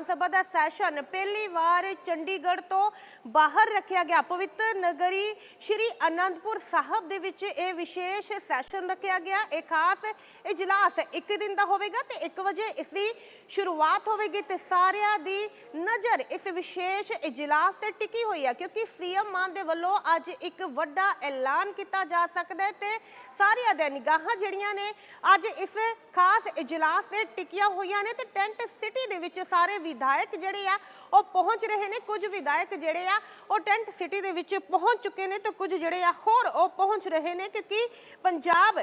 ਵਿਧਾਨ ਸਭਾ ਦਾ session ਪਹਿਲੀ ਵਾਰ ਚੰਡੀਗੜ੍ਹ ਤੋਂ ਬਾਹਰ ਰੱਖਿਆ ਗਿਆ। ਪਵਿੱਤਰ ਨਗਰੀ ਸ਼੍ਰੀ ਅਨੰਦਪੁਰ ਸਾਹਿਬ ਦੇ ਵਿੱਚ ਇਹ ਵਿਸ਼ੇਸ਼ ਸੈਸ਼ਨ ਰੱਖਿਆ ਗਿਆ। ਇਹ ਖਾਸ ਇਜਲਾਸ ਇੱਕ ਦਿਨ ਦਾ ਹੋਵੇਗਾ ਤੇ 1 ਵਜੇ ਇਸ ਦੀ ਸ਼ੁਰੂਆਤ ਹੋਵੇਗੀ ਤੇ ਸਾਰਿਆਂ ਦੀ ਨਜ਼ਰ ਇਸ ਵਿਸ਼ੇਸ਼ ਇਜਲਾਸ ਤੇ ਟਿਕੀ ਹੋਈ ਹੈ ਕਿਉਂਕਿ ਸੀਐਮ ਮਾਨ ਦੇ ਵੱਲੋਂ ਅੱਜ ਇੱਕ ਵੱਡਾ ਐਲਾਨ ਕੀਤਾ ਜਾ ਸਕਦਾ ਹੈ ਤੇ ਸਾਰਿਆਂ ਦੇ ਨਿਗਾਹਾਂ ਜਿਹੜੀਆਂ ਨੇ ਅੱਜ ਇਸ ਖਾਸ ਇਜਲਾਸ ਤੇ ਟਿਕੀਆਂ ਹੋਈਆਂ ਨੇ ਤੇ ਟੈਂਟ ਸਿਟੀ ਦੇ ਵਿੱਚ ਸਾਰੇ ਵਿਧਾਇਕ ਜਿਹੜੇ ਆ, ਉਹ ਪਹੁੰਚ ਰਹੇ ਨੇ। ਕੁਝ ਵਿਧਾਇਕ ਜਿਹੜੇ ਆ, ਉਹ ਟੈਂਟ ਸਿਟੀ ਦੇ ਵਿੱਚ ਪਹੁੰਚ ਚੁੱਕੇ ਨੇ ਤੇ ਕੁਝ ਜਿਹੜੇ ਆ, ਹੋਰ ਉਹ ਪਹੁੰਚ ਰਹੇ ਨੇ ਕਿਉਂਕਿ ਪੰਜਾਬ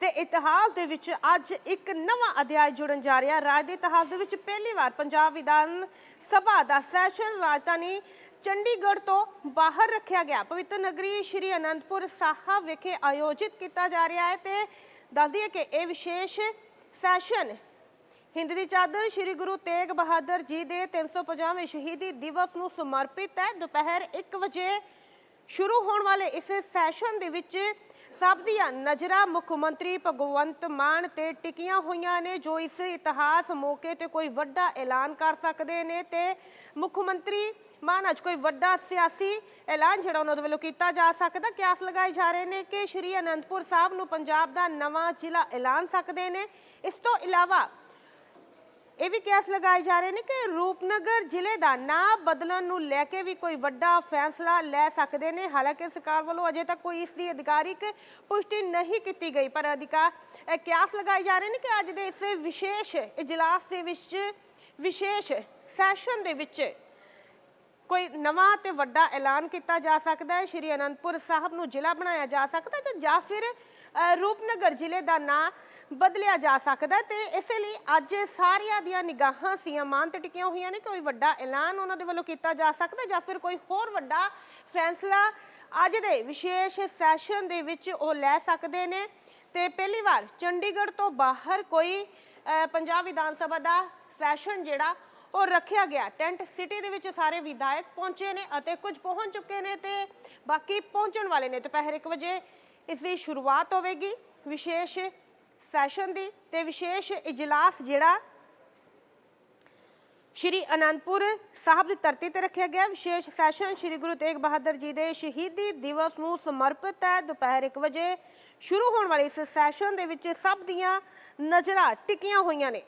ਤੇ ਇਤਿਹਾਸ ਦੇ ਵਿੱਚ ਅੱਜ ਇੱਕ ਨਵਾਂ ਅਧਿਆਇ ਜੁੜਨ ਜਾ ਰਿਹਾ। ਰਾਜ ਦੇ ਇਤਿਹਾਸ ਦੇ ਵਿੱਚ ਪਹਿਲੀ ਵਾਰ ਪੰਜਾਬ ਵਿਧਾਨ ਸਭਾ ਦਾ ਸੈਸ਼ਨ ਰਾਜਧਾਨੀ ਚੰਡੀਗੜ੍ਹ ਤੋਂ ਬਾਹਰ ਰੱਖਿਆ ਗਿਆ। ਪਵਿੱਤਰ ਨਗਰੀ ਸ਼੍ਰੀ ਅਨੰਦਪੁਰ ਸਾਹਿਬ ਵਿਖੇ ਆਯੋਜਿਤ ਕੀਤਾ ਜਾ ਰਿਹਾ ਹੈ ਤੇ ਦੱਸ ਦਈਏ ਕਿ ਇਹ ਵਿਸ਼ੇਸ਼ ਸੈਸ਼ਨ ਹਿੰਦ ਦੀ ਚਾਦਰ ਸ੍ਰੀ ਗੁਰੂ ਤੇਗ ਬਹਾਦਰ ਜੀ ਦੇ 350ਵੇਂ ਸ਼ਹੀਦੀ ਦਿਵਸ ਨੂੰ ਸਮਰਪਿਤ ਹੈ। ਦੁਪਹਿਰ 1 ਵਜੇ ਸ਼ੁਰੂ ਹੋਣ ਵਾਲੇ ਇਸ ਸੈਸ਼ਨ ਦੇ ਵਿੱਚ ਸਭ ਦੀਆਂ ਨਜ਼ਰਾਂ ਮੁੱਖ ਮੰਤਰੀ ਭਗਵੰਤ ਮਾਨ ਤੇ ਟਿਕੀਆਂ ਹੋਈਆਂ ਨੇ, ਜੋ ਇਸ ਇਤਿਹਾਸ ਮੌਕੇ ਤੇ ਕੋਈ ਵੱਡਾ ਐਲਾਨ ਕਰ ਸਕਦੇ ਨੇ ਤੇ ਮੁੱਖ ਮੰਤਰੀ ਮਾਨ ਅੱਜ ਕੋਈ ਵੱਡਾ ਸਿਆਸੀ ਐਲਾਨ ਜਿਹੜਾ ਉਹਨਾਂ ਦੇ ਵੱਲੋਂ ਕੀਤਾ ਜਾ ਸਕਦਾ। ਕਿਆਸ ਲਗਾਏ ਜਾ ਰਹੇ ਨੇ ਕਿ ਸ਼੍ਰੀ ਅਨੰਦਪੁਰ ਸਾਹਿਬ ਨੂੰ ਪੰਜਾਬ ਦਾ ਨਵਾਂ ਜ਼ਿਲ੍ਹਾ ਐਲਾਨ ਸਕਦੇ ਨੇ। ਇਸ ਤੋਂ ਇਲਾਵਾ ਇਹ ਵੀ ਕਿਆਸ ਲਗਾਏ ਜਾ ਰਹੇ ਨੇ ਕਿ ਰੂਪਨਗਰ ਜ਼ਿਲ੍ਹੇ ਦਾ ਨਾਂ ਬਦਲਣ ਨੂੰ ਲੈ ਕੇ ਵੀ ਕੋਈ ਵੱਡਾ ਫੈਸਲਾ ਲੈ ਸਕਦੇ ਨੇ। ਹਾਲਾਂਕਿ ਸਰਕਾਰ ਵੱਲੋਂ ਅਜੇ ਤੱਕ ਕੋਈ ਇਸ ਦੀ ਅਧਿਕਾਰਿਕ ਪੁਸ਼ਟੀ ਨਹੀਂ ਕੀਤੀ ਗਈ, ਪਰ ਅਧਿਕਾਰ ਕਿਆਸ ਲਗਾਏ ਜਾ ਰਹੇ ਨੇ ਕਿ ਅੱਜ ਦੇ ਇਸ ਵਿਸ਼ੇਸ਼ ਇਜਲਾਸ ਦੇ ਵਿੱਚ, ਵਿਸ਼ੇਸ਼ ਸੈਸ਼ਨ ਦੇ ਵਿੱਚ ਕੋਈ ਨਵਾਂ ਤੇ ਵੱਡਾ ਐਲਾਨ ਕੀਤਾ ਜਾ ਸਕਦਾ ਹੈ। ਸ਼੍ਰੀ ਅਨੰਦਪੁਰ ਸਾਹਿਬ ਨੂੰ ਜ਼ਿਲ੍ਹਾ ਬਣਾਇਆ ਜਾ ਸਕਦਾ ਹੈ ਜਾਂ ਫਿਰ ਰੂਪਨਗਰ ਜ਼ਿਲ੍ਹੇ ਦਾ ਨਾਂ ਬਦਲਿਆ ਜਾ ਸਕਦਾ ਹੈ ਤੇ ਇਸੇ ਲਈ ਅੱਜ ਸਾਰੀਆਂ ਦੀਆਂ ਨਿਗਾਹਾਂ ਸੀਐਮ ਮਾਨ ਤੇ ਟਿਕੀਆਂ ਹੋਈਆਂ ਨੇ ਕੋਈ ਵੱਡਾ ਐਲਾਨ ਉਹਨਾਂ ਦੇ ਵੱਲੋਂ ਕੀਤਾ ਜਾ ਸਕਦਾ ਜਾਂ ਫਿਰ ਕੋਈ ਹੋਰ ਵੱਡਾ ਫੈਸਲਾ ਅੱਜ ਦੇ ਵਿਸ਼ੇਸ਼ ਸੈਸ਼ਨ ਦੇ ਵਿੱਚ ਉਹ ਲੈ ਸਕਦੇ ਨੇ। ਤੇ ਪਹਿਲੀ ਵਾਰ ਚੰਡੀਗੜ੍ਹ ਤੋਂ ਬਾਹਰ ਕੋਈ ਪੰਜਾਬ ਵਿਧਾਨ ਸਭਾ ਦਾ ਸੈਸ਼ਨ ਜਿਹੜਾ ਉਹ ਰੱਖਿਆ ਗਿਆ। ਟੈਂਟ ਸਿਟੀ ਦੇ ਵਿੱਚ ਸਾਰੇ ਵਿਧਾਇਕ ਪਹੁੰਚੇ ਨੇ ਅਤੇ ਕੁਝ ਪਹੁੰਚ ਚੁੱਕੇ ਨੇ ਤੇ ਬਾਕੀ ਪਹੁੰਚਣ ਵਾਲੇ ਨੇ। ਦੁਪਹਿਰ 1 ਵਜੇ ਇਸ ਦੀ ਸ਼ੁਰੂਆਤ ਹੋਵੇਗੀ। ਵਿਸ਼ੇਸ਼ ਸੈਸ਼ਨ ਦੀ ਤੇ ਵਿਸ਼ੇਸ਼ ਇਜਲਾਸ ਜਿਹੜਾ ਸ਼੍ਰੀ ਅਨੰਦਪੁਰ ਸਾਹਿਬ ਦੀ ਧਰਤੀ ਤੇ ਰੱਖਿਆ ਗਿਆ। ਵਿਸ਼ੇਸ਼ ਸੈਸ਼ਨ ਸ਼੍ਰੀ ਗੁਰੂ ਤੇਗ ਬਹਾਦਰ ਜੀ ਦੇ ਸ਼ਹੀਦੀ ਦਿਵਸ ਨੂੰ ਸਮਰਪਿਤ ਹੈ। ਦੁਪਹਿਰ 1 ਵਜੇ ਸ਼ੁਰੂ ਹੋਣ ਵਾਲੇ ਇਸ ਸੈਸ਼ਨ ਦੇ ਵਿੱਚ ਸਭ ਦੀਆਂ ਨਜ਼ਰਾਂ ਟਿਕੀਆਂ ਹੋਈਆਂ ਨੇ।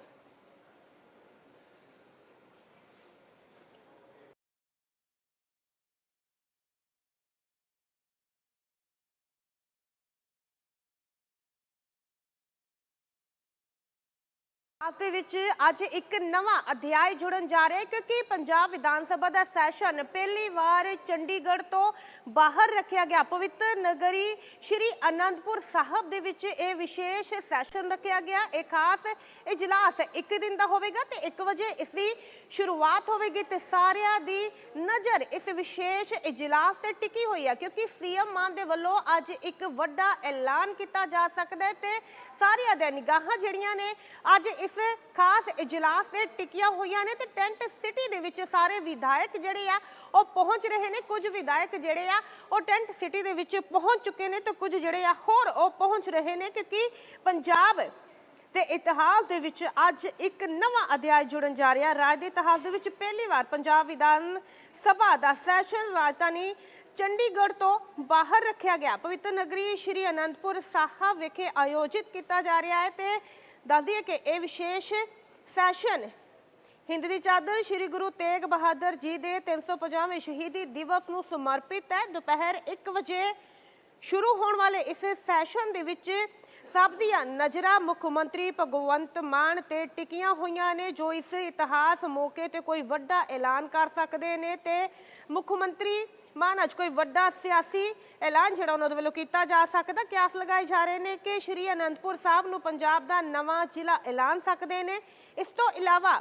ਦੇ ਵਿੱਚ ਅੱਜ ਇੱਕ ਨਵਾਂ ਅਧਿਆਇ ਜੁੜਨ ਜਾ ਰਿਹਾ ਹੈ, ਕਿਉਂਕਿ ਪੰਜਾਬ ਵਿਧਾਨ ਸਭਾ ਦਾ ਸੈਸ਼ਨ ਪਹਿਲੀ ਵਾਰ ਚੰਡੀਗੜ੍ਹ ਤੋਂ ਬਾਹਰ ਰੱਖਿਆ ਗਿਆ। ਪਵਿੱਤਰ ਨਗਰੀ ਸ਼੍ਰੀ ਅਨੰਦਪੁਰ ਸਾਹਿਬ ਦੇ ਵਿੱਚ ਇਹ ਵਿਸ਼ੇਸ਼ ਸੈਸ਼ਨ ਰੱਖਿਆ ਗਿਆ। ਇਹ ਖਾਸ ਇਜਲਾਸ ਇੱਕ ਦਿਨ ਦਾ ਹੋਵੇਗਾ ਤੇ 1 ਵਜੇ ਇਸ ਦੀ ਸ਼ੁਰੂਆਤ ਹੋਵੇਗੀ ਤੇ ਸਾਰਿਆਂ ਦੀ ਨਜ਼ਰ ਇਸ ਵਿਸ਼ੇਸ਼ ਇਜਲਾਸ ਤੇ ਟਿਕੀ ਹੋਈ ਹੈ, ਕਿਉਂਕਿ ਸੀਐਮ ਮਾਨ ਦੇ ਵੱਲੋਂ ਅੱਜ ਇੱਕ ਵੱਡਾ ਐਲਾਨ ਕੀਤਾ ਜਾ ਸਕਦਾ ਹੈ ਤੇ ਸਾਰਿਆਂ ਦੇ ਨਿਗਾਹਾਂ ਜਿਹੜੀਆਂ ਨੇ ਅੱਜ ਇਸ ਖਾਸ ਇਜਲਾਸ ਤੇ ਟਿਕੀਆਂ ਹੋਈਆਂ ਨੇ ਤੇ ਟੈਂਟ ਸਿਟੀ ਦੇ ਵਿੱਚ ਸਾਰੇ ਵਿਧਾਇਕ ਜਿਹੜੇ ਆ, ਉਹ ਪਹੁੰਚ ਰਹੇ ਨੇ। ਕੁਝ ਵਿਧਾਇਕ ਜਿਹੜੇ ਆ, ਉਹ ਟੈਂਟ ਸਿਟੀ ਦੇ ਵਿੱਚ ਪਹੁੰਚ ਚੁੱਕੇ ਨੇ ਤੇ ਕੁਝ ਜਿਹੜੇ ਆ, ਹੋਰ ਉਹ ਪਹੁੰਚ ਰਹੇ ਨੇ ਕਿਉਂਕਿ ਪੰਜਾਬ ਤੇ ਇਤਿਹਾਸ ਦੇ ਵਿੱਚ ਅੱਜ ਇੱਕ ਨਵਾਂ ਅਧਿਆਇ ਜੁੜਨ ਜਾ ਰਿਹਾ। ਰਾਜ ਦੇ ਇਤਿਹਾਸ ਦੇ ਵਿੱਚ ਪਹਿਲੀ ਵਾਰ ਪੰਜਾਬ ਵਿਧਾਨ ਸਭਾ ਦਾ ਸੈਸ਼ਨ ਰਾਜਧਾਨੀ ਚੰਡੀਗੜ੍ਹ ਤੋਂ ਬਾਹਰ ਰੱਖਿਆ ਗਿਆ। ਪਵਿੱਤਰ ਨਗਰੀ ਸ਼੍ਰੀ ਅਨੰਦਪੁਰ ਸਾਹਿਬ ਵਿਖੇ ਆਯੋਜਿਤ ਕੀਤਾ ਜਾ ਰਿਹਾ ਹੈ ਤੇ ਦੱਸ ਦਈਏ ਕਿ ਇਹ ਵਿਸ਼ੇਸ਼ ਸੈਸ਼ਨ ਹਿੰਦ ਦੀ ਚਾਦਰ ਸ੍ਰੀ ਗੁਰੂ ਤੇਗ ਬਹਾਦਰ ਜੀ ਦੇ 350ਵੇਂ ਸ਼ਹੀਦੀ ਦਿਵਸ ਨੂੰ ਸਮਰਪਿਤ ਹੈ। ਦੁਪਹਿਰ 1 ਵਜੇ ਸ਼ੁਰੂ ਹੋਣ ਵਾਲੇ ਇਸ ਸੈਸ਼ਨ ਦੇ ਵਿੱਚ ਸਭ ਦੀਆਂ ਨਜ਼ਰਾਂ ਮੁੱਖ ਮੰਤਰੀ ਭਗਵੰਤ ਮਾਨ ਤੇ ਟਿਕੀਆਂ ਹੋਈਆਂ ਨੇ, ਜੋ ਇਸ ਇਤਿਹਾਸ ਮੌਕੇ ਤੇ ਕੋਈ ਵੱਡਾ ਐਲਾਨ ਕਰ ਸਕਦੇ ਨੇ ਤੇ ਮੁੱਖ ਮੰਤਰੀ ਮਾਨ ਅੱਜ ਕੋਈ ਵੱਡਾ ਸਿਆਸੀ ਐਲਾਨ ਜਿਹੜਾ ਉਹਨਾਂ ਦੇ ਵੱਲੋਂ ਕੀਤਾ ਜਾ ਸਕਦਾ। ਕਿਆਸ ਲਗਾਏ ਜਾ ਰਹੇ ਨੇ ਕਿ ਸ਼੍ਰੀ ਅਨੰਦਪੁਰ ਸਾਹਿਬ ਨੂੰ ਪੰਜਾਬ ਦਾ ਨਵਾਂ ਜ਼ਿਲ੍ਹਾ ਐਲਾਨ ਸਕਦੇ ਨੇ। ਇਸ ਤੋਂ ਇਲਾਵਾ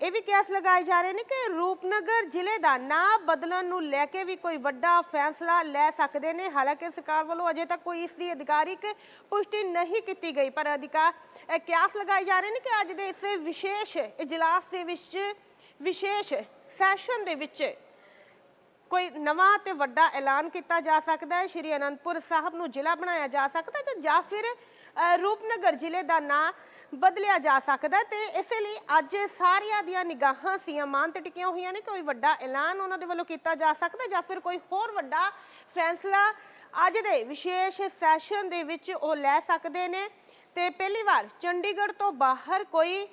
ਇਹ ਵੀ ਕਿਆਸ ਲਗਾਏ ਜਾ ਰਹੇ ਨੇ ਕਿ ਰੂਪਨਗਰ ਜ਼ਿਲ੍ਹੇ ਦਾ ਨਾਂ ਬਦਲਣ ਨੂੰ ਲੈ ਕੇ ਵੀ ਕੋਈ ਵੱਡਾ ਫੈਸਲਾ ਲੈ ਸਕਦੇ ਨੇ। ਹਾਲਾਂਕਿ ਸਰਕਾਰ ਵੱਲੋਂ ਅਜੇ ਤੱਕ ਕੋਈ ਇਸ ਦੀ ਅਧਿਕਾਰਿਕ ਪੁਸ਼ਟੀ ਨਹੀਂ ਕੀਤੀ ਗਈ, ਪਰ ਅਧਿਕਾਰ ਕਿਆਸ ਲਗਾਏ ਜਾ ਰਹੇ ਨੇ ਕਿ ਅੱਜ ਦੇ ਇਸ ਵਿਸ਼ੇਸ਼ ਇਜਲਾਸ ਦੇ ਵਿੱਚ, ਵਿਸ਼ੇਸ਼ ਸੈਸ਼ਨ ਦੇ ਵਿੱਚ ਕੋਈ ਨਵਾਂ ਤੇ ਵੱਡਾ ਐਲਾਨ ਕੀਤਾ ਜਾ ਸਕਦਾ ਹੈ। ਸ਼੍ਰੀ ਅਨੰਦਪੁਰ ਸਾਹਿਬ ਨੂੰ ਜ਼ਿਲ੍ਹਾ ਬਣਾਇਆ ਜਾ ਸਕਦਾ ਹੈ ਜਾਂ ਫਿਰ ਰੂਪਨਗਰ ਜ਼ਿਲ੍ਹੇ ਦਾ ਨਾਂ ਬਦਲਿਆ ਜਾ ਸਕਦਾ ਹੈ ਤੇ ਇਸੇ ਲਈ ਅੱਜ ਸਾਰਿਆਂ ਦੀਆਂ ਨਿਗਾਹਾਂ ਸੀਮਾਨ ਤੇ ਟਿਕੀਆਂ ਹੋਈਆਂ ਨੇ ਕੋਈ ਵੱਡਾ ਐਲਾਨ ਉਹਨਾਂ ਦੇ ਵੱਲੋਂ ਕੀਤਾ ਜਾ ਸਕਦਾ ਜਾਂ ਫਿਰ ਕੋਈ ਹੋਰ ਵੱਡਾ ਫੈਸਲਾ ਅੱਜ ਦੇ ਵਿਸ਼ੇਸ਼ ਸੈਸ਼ਨ ਦੇ ਵਿੱਚ ਉਹ ਲੈ ਸਕਦੇ ਨੇ। ਤੇ ਪਹਿਲੀ ਵਾਰ ਚੰਡੀਗੜ੍ਹ ਤੋਂ ਬਾਹਰ ਕੋਈ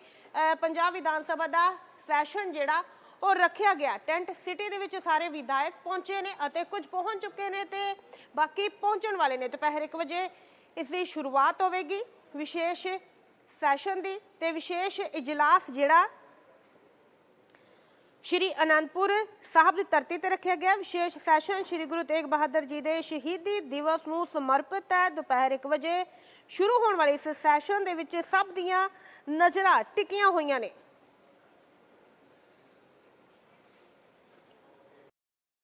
ਪੰਜਾਬ ਵਿਧਾਨ ਸਭਾ ਦਾ ਸੈਸ਼ਨ ਜਿਹੜਾ ਉਹ ਰੱਖਿਆ ਗਿਆ। ਟੈਂਟ ਸਿਟੀ ਦੇ ਵਿੱਚ ਸਾਰੇ ਵਿਧਾਇਕ ਪਹੁੰਚੇ ਨੇ ਅਤੇ ਕੁਝ ਪਹੁੰਚ ਚੁੱਕੇ ਨੇ ਤੇ ਬਾਕੀ ਪਹੁੰਚਣ ਵਾਲੇ ਨੇ। ਦੁਪਹਿਰ 1 ਵਜੇ ਇਸ ਦੀ ਸ਼ੁਰੂਆਤ ਹੋਵੇਗੀ। ਵਿਸ਼ੇਸ਼ ਸੈਸ਼ਨ ਦੀ ਤੇ ਵਿਸ਼ੇਸ਼ ਇਜਲਾਸ ਜਿਹੜਾ ਸ਼੍ਰੀ ਅਨੰਦਪੁਰ ਸਾਹਿਬ ਦੀ ਧਰਤੀ ਤੇ ਰੱਖਿਆ ਗਿਆ। ਵਿਸ਼ੇਸ਼ ਸੈਸ਼ਨ ਸ਼੍ਰੀ ਗੁਰੂ ਤੇਗ ਬਹਾਦਰ ਜੀ ਦੇ ਸ਼ਹੀਦੀ ਦਿਵਸ ਨੂੰ ਸਮਰਪਿਤ ਹੈ। ਦੁਪਹਿਰ 1 ਵਜੇ ਸ਼ੁਰੂ ਹੋਣ ਵਾਲੇ ਇਸ ਸੈਸ਼ਨ ਦੇ ਵਿੱਚ ਸਭ ਦੀਆਂ ਨਜ਼ਰਾਂ ਟਿਕੀਆਂ ਹੋਈਆਂ ਨੇ।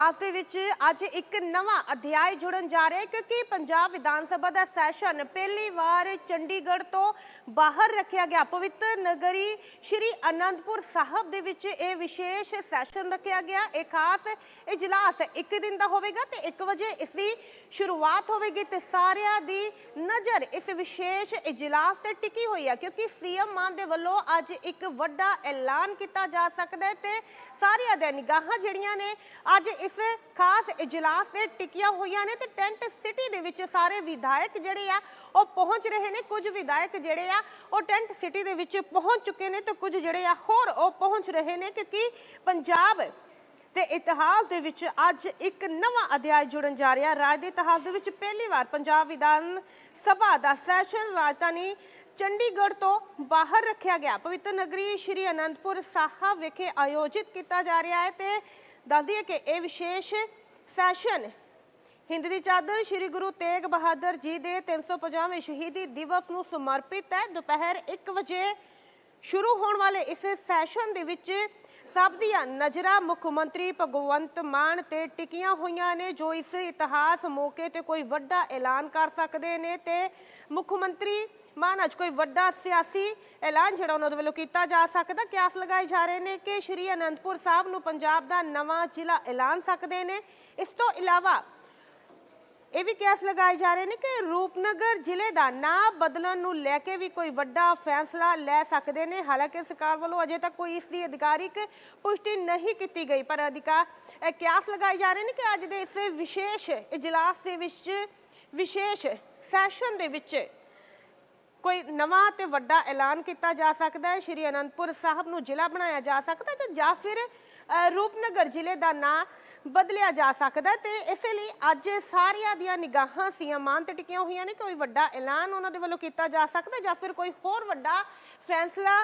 ਅੱਜ ਦੇ ਵਿੱਚ ਅੱਜ ਇੱਕ ਨਵਾਂ ਅਧਿਆਇ ਜੁੜਨ ਜਾ ਰਿਹਾ ਹੈ ਕਿਉਂਕਿ ਪੰਜਾਬ ਵਿਧਾਨ ਸਭਾ ਦਾ ਸੈਸ਼ਨ ਪਹਿਲੀ ਵਾਰ ਚੰਡੀਗੜ੍ਹ ਤੋਂ ਬਾਹਰ ਰੱਖਿਆ ਗਿਆ। ਪਵਿੱਤਰ ਨਗਰੀ ਸ਼੍ਰੀ ਅਨੰਦਪੁਰ ਸਾਹਿਬ ਦੇ ਵਿੱਚ ਇਹ ਵਿਸ਼ੇਸ਼ ਸੈਸ਼ਨ ਰੱਖਿਆ ਗਿਆ। ਇਹ ਖਾਸ ਇਜਲਾਸ ਇੱਕ ਦਿਨ ਦਾ ਹੋਵੇਗਾ ਤੇ 1 ਵਜੇ ਇਸ ਦੀ ਸ਼ੁਰੂਆਤ ਹੋਵੇਗੀ ਤੇ ਸਾਰਿਆਂ ਦੀ ਨਜ਼ਰ ਇਸ ਵਿਸ਼ੇਸ਼ ਇਜਲਾਸ ਤੇ ਟਿਕੀ ਹੋਈ ਹੈ ਕਿਉਂਕਿ ਸੀਐਮ ਮਾਨ ਦੇ ਵੱਲੋਂ ਅੱਜ ਇੱਕ ਵੱਡਾ ਐਲਾਨ ਕੀਤਾ ਜਾ ਸਕਦਾ ਹੈ ਤੇ ਸਾਰਿਆਂ ਦੇ ਨਿਗਾਹਾਂ ਜਿਹੜੀਆਂ ਨੇ ਅੱਜ ਇਸ ਖਾਸ ਇਜਲਾਸ ਤੇ ਟਿਕੀਆਂ ਹੋਈਆਂ ਨੇ ਤੇ ਟੈਂਟ ਸਿਟੀ ਦੇ ਵਿੱਚ ਸਾਰੇ ਵਿਧਾਇਕ ਜਿਹੜੇ ਆ, ਉਹ ਪਹੁੰਚ ਰਹੇ ਨੇ। ਕੁਝ ਵਿਧਾਇਕ ਜਿਹੜੇ ਆ, ਉਹ ਟੈਂਟ ਸਿਟੀ ਦੇ ਵਿੱਚ ਪਹੁੰਚ ਚੁੱਕੇ ਨੇ ਤੇ ਕੁਝ ਜਿਹੜੇ ਆ, ਹੋਰ ਉਹ ਪਹੁੰਚ ਰਹੇ ਨੇ ਕਿਉਂਕਿ ਪੰਜਾਬ ਤੇ ਇਤਿਹਾਸ ਦੇ ਵਿੱਚ ਅੱਜ ਇੱਕ ਨਵਾਂ ਅਧਿਆਇ ਜੁੜਨ ਜਾ ਰਿਹਾ। ਰਾਜ ਦੇ ਇਤਿਹਾਸ ਦੇ ਵਿੱਚ ਪਹਿਲੀ ਵਾਰ ਪੰਜਾਬ ਵਿਧਾਨ ਸਭਾ ਦਾ ਸੈਸ਼ਨ ਰਾਜਧਾਨੀ ਚੰਡੀਗੜ੍ਹ ਤੋਂ ਬਾਹਰ ਰੱਖਿਆ ਗਿਆ। ਪਵਿੱਤਰ ਨਗਰੀ ਸ਼੍ਰੀ ਅਨੰਦਪੁਰ ਸਾਹਿਬ ਵਿਖੇ ਆਯੋਜਿਤ ਕੀਤਾ ਜਾ ਰਿਹਾ ਹੈ ਤੇ ਦੱਸ ਦਈਏ ਕਿ ਇਹ ਵਿਸ਼ੇਸ਼ ਸੈਸ਼ਨ ਹਿੰਦ ਦੀ ਚਾਦਰ ਸ਼੍ਰੀ ਗੁਰੂ ਤੇਗ ਬਹਾਦਰ ਜੀ ਦੇ 350ਵੇਂ ਸ਼ਹੀਦੀ ਦਿਵਸ ਨੂੰ ਸਮਰਪਿਤ ਹੈ। ਦੁਪਹਿਰ 1 ਵਜੇ ਸ਼ੁਰੂ ਹੋਣ ਵਾਲੇ ਇਸ ਸੈਸ਼ਨ ਦੇ ਵਿੱਚ ਸਭ ਦੀਆਂ ਨਜ਼ਰਾਂ ਮੁੱਖ ਮੰਤਰੀ ਭਗਵੰਤ ਮਾਨ ਤੇ ਟਿਕੀਆਂ ਹੋਈਆਂ ਨੇ, ਜੋ ਇਸ ਇਤਿਹਾਸ ਮੌਕੇ ਤੇ ਕੋਈ ਵੱਡਾ ਐਲਾਨ ਕਰ ਸਕਦੇ ਨੇ ਤੇ ਮੁੱਖ ਮੰਤਰੀ ਮਾਨ, ਅੱਜ ਕੋਈ ਵੱਡਾ ਸਿਆਸੀ ਐਲਾਨ ਜਿਹੜਾ ਉਹਨਾਂ ਦੇ ਵੱਲੋਂ ਕੀਤਾ ਜਾ ਸਕਦਾ, ਕਿਆਸ ਲਗਾਏ ਜਾ ਰਹੇ ਨੇ ਕਿ ਸ਼੍ਰੀ ਅਨੰਦਪੁਰ ਸਾਹਿਬ ਨੂੰ ਪੰਜਾਬ ਦਾ ਨਵਾਂ ਜ਼ਿਲ੍ਹਾ ਐਲਾਨ ਸਕਦੇ ਨੇ। ਇਸ ਤੋਂ ਇਲਾਵਾ ਇਹ ਵੀ ਕਿਆਸ ਲਗਾਏ ਜਾ ਰਹੇ ਨੇ ਕਿ ਰੂਪਨਗਰ ਜ਼ਿਲ੍ਹੇ ਦਾ ਨਾਂ ਬਦਲਣ ਨੂੰ ਲੈ ਕੇ ਵੀ ਕੋਈ ਵੱਡਾ ਫੈਸਲਾ ਲੈ ਸਕਦੇ ਨੇ। ਹਾਲਾਂਕਿ ਸਰਕਾਰ ਵੱਲੋਂ ਅਜੇ ਤੱਕ ਕੋਈ ਇਸ ਦੀ ਅਧਿਕਾਰਿਕ ਪੁਸ਼ਟੀ ਨਹੀਂ ਕੀਤੀ ਗਈ, ਪਰ ਅਧਿਕਾਰ ਕਿਆਸ ਲਗਾਏ ਜਾ ਰਹੇ ਨੇ ਕਿ ਅੱਜ ਦੇ ਇਸ ਵਿਸ਼ੇਸ਼ ਇਜਲਾਸ ਦੇ ਵਿੱਚ, ਵਿਸ਼ੇਸ਼ ਸੈਸ਼ਨ ਦੇ ਵਿੱਚ ਕੋਈ ਨਵਾਂ ਤੇ ਵੱਡਾ ਐਲਾਨ ਕੀਤਾ ਜਾ ਸਕਦਾ ਹੈ? ਸ਼੍ਰੀ ਅਨੰਦਪੁਰ ਸਾਹਿਬ ਨੂੰ ਜ਼ਿਲ੍ਹਾ ਬਣਾਇਆ ਜਾ ਸਕਦਾ ਹੈ ਜਾਂ ਫਿਰ ਰੂਪਨਗਰ ਜ਼ਿਲ੍ਹੇ ਦਾ ਨਾਂ ਬਦਲਿਆ ਜਾ ਸਕਦਾ ਹੈ? ਤੇ ਇਸੇ ਲਈ ਅੱਜ ਸਾਰਿਆਂ ਦੀਆਂ ਨਿਗਾਹਾਂ ਸੀਮਾਨ ਤੇ ਟਿਕੀਆਂ ਹੋਈਆਂ ਨੇ ਕੋਈ ਵੱਡਾ ਐਲਾਨ ਉਹਨਾਂ ਦੇ ਵੱਲੋਂ ਕੀਤਾ ਜਾ ਸਕਦਾ ਜਾਂ ਫਿਰ ਕੋਈ ਹੋਰ ਵੱਡਾ ਫੈਸਲਾ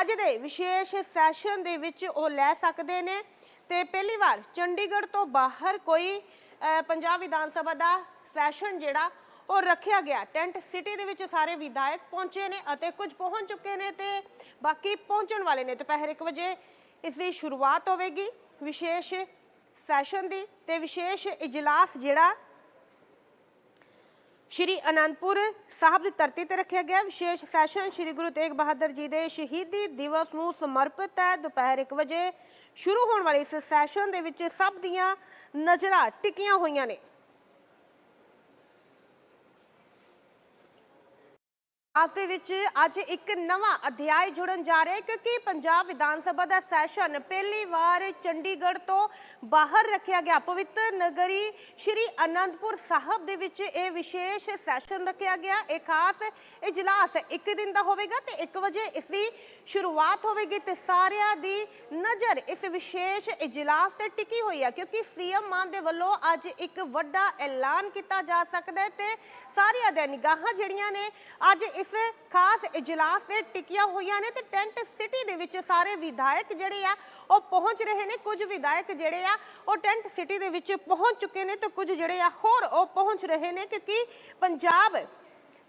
ਅੱਜ ਦੇ ਵਿਸ਼ੇਸ਼ ਸੈਸ਼ਨ ਦੇ ਵਿੱਚ ਉਹ ਲੈ ਸਕਦੇ ਨੇ? ਤੇ ਪਹਿਲੀ ਵਾਰ ਚੰਡੀਗੜ੍ਹ ਤੋਂ ਬਾਹਰ ਕੋਈ ਪੰਜਾਬ ਵਿਧਾਨ ਸਭਾ ਦਾ ਸੈਸ਼ਨ ਜਿਹੜਾ ਉਹ ਰੱਖਿਆ ਗਿਆ। ਟੈਂਟ ਸਿਟੀ ਦੇ ਵਿੱਚ ਸਾਰੇ ਵਿਧਾਇਕ ਪਹੁੰਚੇ ਨੇ ਅਤੇ ਕੁਝ ਪਹੁੰਚ ਚੁੱਕੇ ਨੇ ਤੇ ਬਾਕੀ ਪਹੁੰਚਣ ਵਾਲੇ ਨੇ। ਦੁਪਹਿਰ 1 ਵਜੇ ਇਸ ਦੀ ਸ਼ੁਰੂਆਤ ਹੋਵੇਗੀ। ਵਿਸ਼ੇਸ਼ ਸੈਸ਼ਨ ਦੀ ਤੇ ਵਿਸ਼ੇਸ਼ ਇਜਲਾਸ ਜਿਹੜਾ ਸ਼੍ਰੀ ਅਨੰਦਪੁਰ ਸਾਹਿਬ ਦੀ ਧਰਤੀ ਤੇ ਰੱਖਿਆ ਗਿਆ। ਵਿਸ਼ੇਸ਼ ਸੈਸ਼ਨ ਸ਼੍ਰੀ ਗੁਰੂ ਤੇਗ ਬਹਾਦਰ ਜੀ ਦੇ ਸ਼ਹੀਦੀ ਦਿਵਸ ਨੂੰ ਸਮਰਪਿਤ ਹੈ। ਦੁਪਹਿਰ 1 ਵਜੇ ਸ਼ੁਰੂ ਹੋਣ ਵਾਲੇ ਇਸ ਸੈਸ਼ਨ ਦੇ ਵਿੱਚ ਸਭ ਦੀਆਂ ਨਜ਼ਰਾਂ ਟਿਕੀਆਂ ਹੋਈਆਂ ਨੇ। ਅੱਜ ਦੇ ਵਿੱਚ ਅੱਜ ਇੱਕ ਨਵਾਂ ਅਧਿਆਇ ਜੁੜਨ ਜਾ ਰਿਹਾ ਹੈ ਕਿਉਂਕਿ ਪੰਜਾਬ ਵਿਧਾਨ ਸਭਾ ਦਾ ਸੈਸ਼ਨ ਪਹਿਲੀ ਵਾਰ ਚੰਡੀਗੜ੍ਹ ਤੋਂ ਬਾਹਰ ਰੱਖਿਆ ਗਿਆ। ਪਵਿੱਤਰ ਨਗਰੀ ਸ਼੍ਰੀ ਅਨੰਦਪੁਰ ਸਾਹਿਬ ਦੇ ਵਿੱਚ ਇਹ ਵਿਸ਼ੇਸ਼ ਸੈਸ਼ਨ ਰੱਖਿਆ ਗਿਆ। ਇਹ ਖਾਸ ਇਜਲਾਸ ਇੱਕ ਦਿਨ ਦਾ ਹੋਵੇਗਾ ਤੇ 1 ਵਜੇ ਇਸ ਦੀ ਸ਼ੁਰੂਆਤ ਹੋਵੇਗੀ ਤੇ ਸਾਰਿਆਂ ਦੀ ਨਜ਼ਰ ਇਸ ਵਿਸ਼ੇਸ਼ ਇਜਲਾਸ ਤੇ ਟਿਕੀ ਹੋਈ ਹੈ ਕਿਉਂਕਿ ਸੀਐਮ ਮਾਨ ਦੇ ਵੱਲੋਂ ਅੱਜ ਇੱਕ ਵੱਡਾ ਐਲਾਨ ਕੀਤਾ ਜਾ ਸਕਦਾ ਹੈ ਤੇ ਸਾਰੀਆਂ ਦੇ ਨਿਗਾਹਾਂ ਜਿਹੜੀਆਂ ਨੇ ਅੱਜ ਇਸ ਖਾਸ ਇਜਲਾਸ ਤੇ ਟਿਕੀਆਂ ਹੋਈਆਂ ਨੇ ਤੇ ਟੈਂਟ ਸਿਟੀ ਦੇ ਵਿੱਚ ਸਾਰੇ ਵਿਧਾਇਕ ਜਿਹੜੇ ਆ, ਉਹ ਪਹੁੰਚ ਰਹੇ ਨੇ। ਕੁਝ ਵਿਧਾਇਕ ਜਿਹੜੇ ਆ, ਉਹ ਟੈਂਟ ਸਿਟੀ ਦੇ ਵਿੱਚ ਪਹੁੰਚ ਚੁੱਕੇ ਨੇ ਤੇ ਕੁਝ ਜਿਹੜੇ ਆ, ਹੋਰ ਉਹ ਪਹੁੰਚ ਰਹੇ ਨੇ ਕਿਉਂਕਿ ਪੰਜਾਬ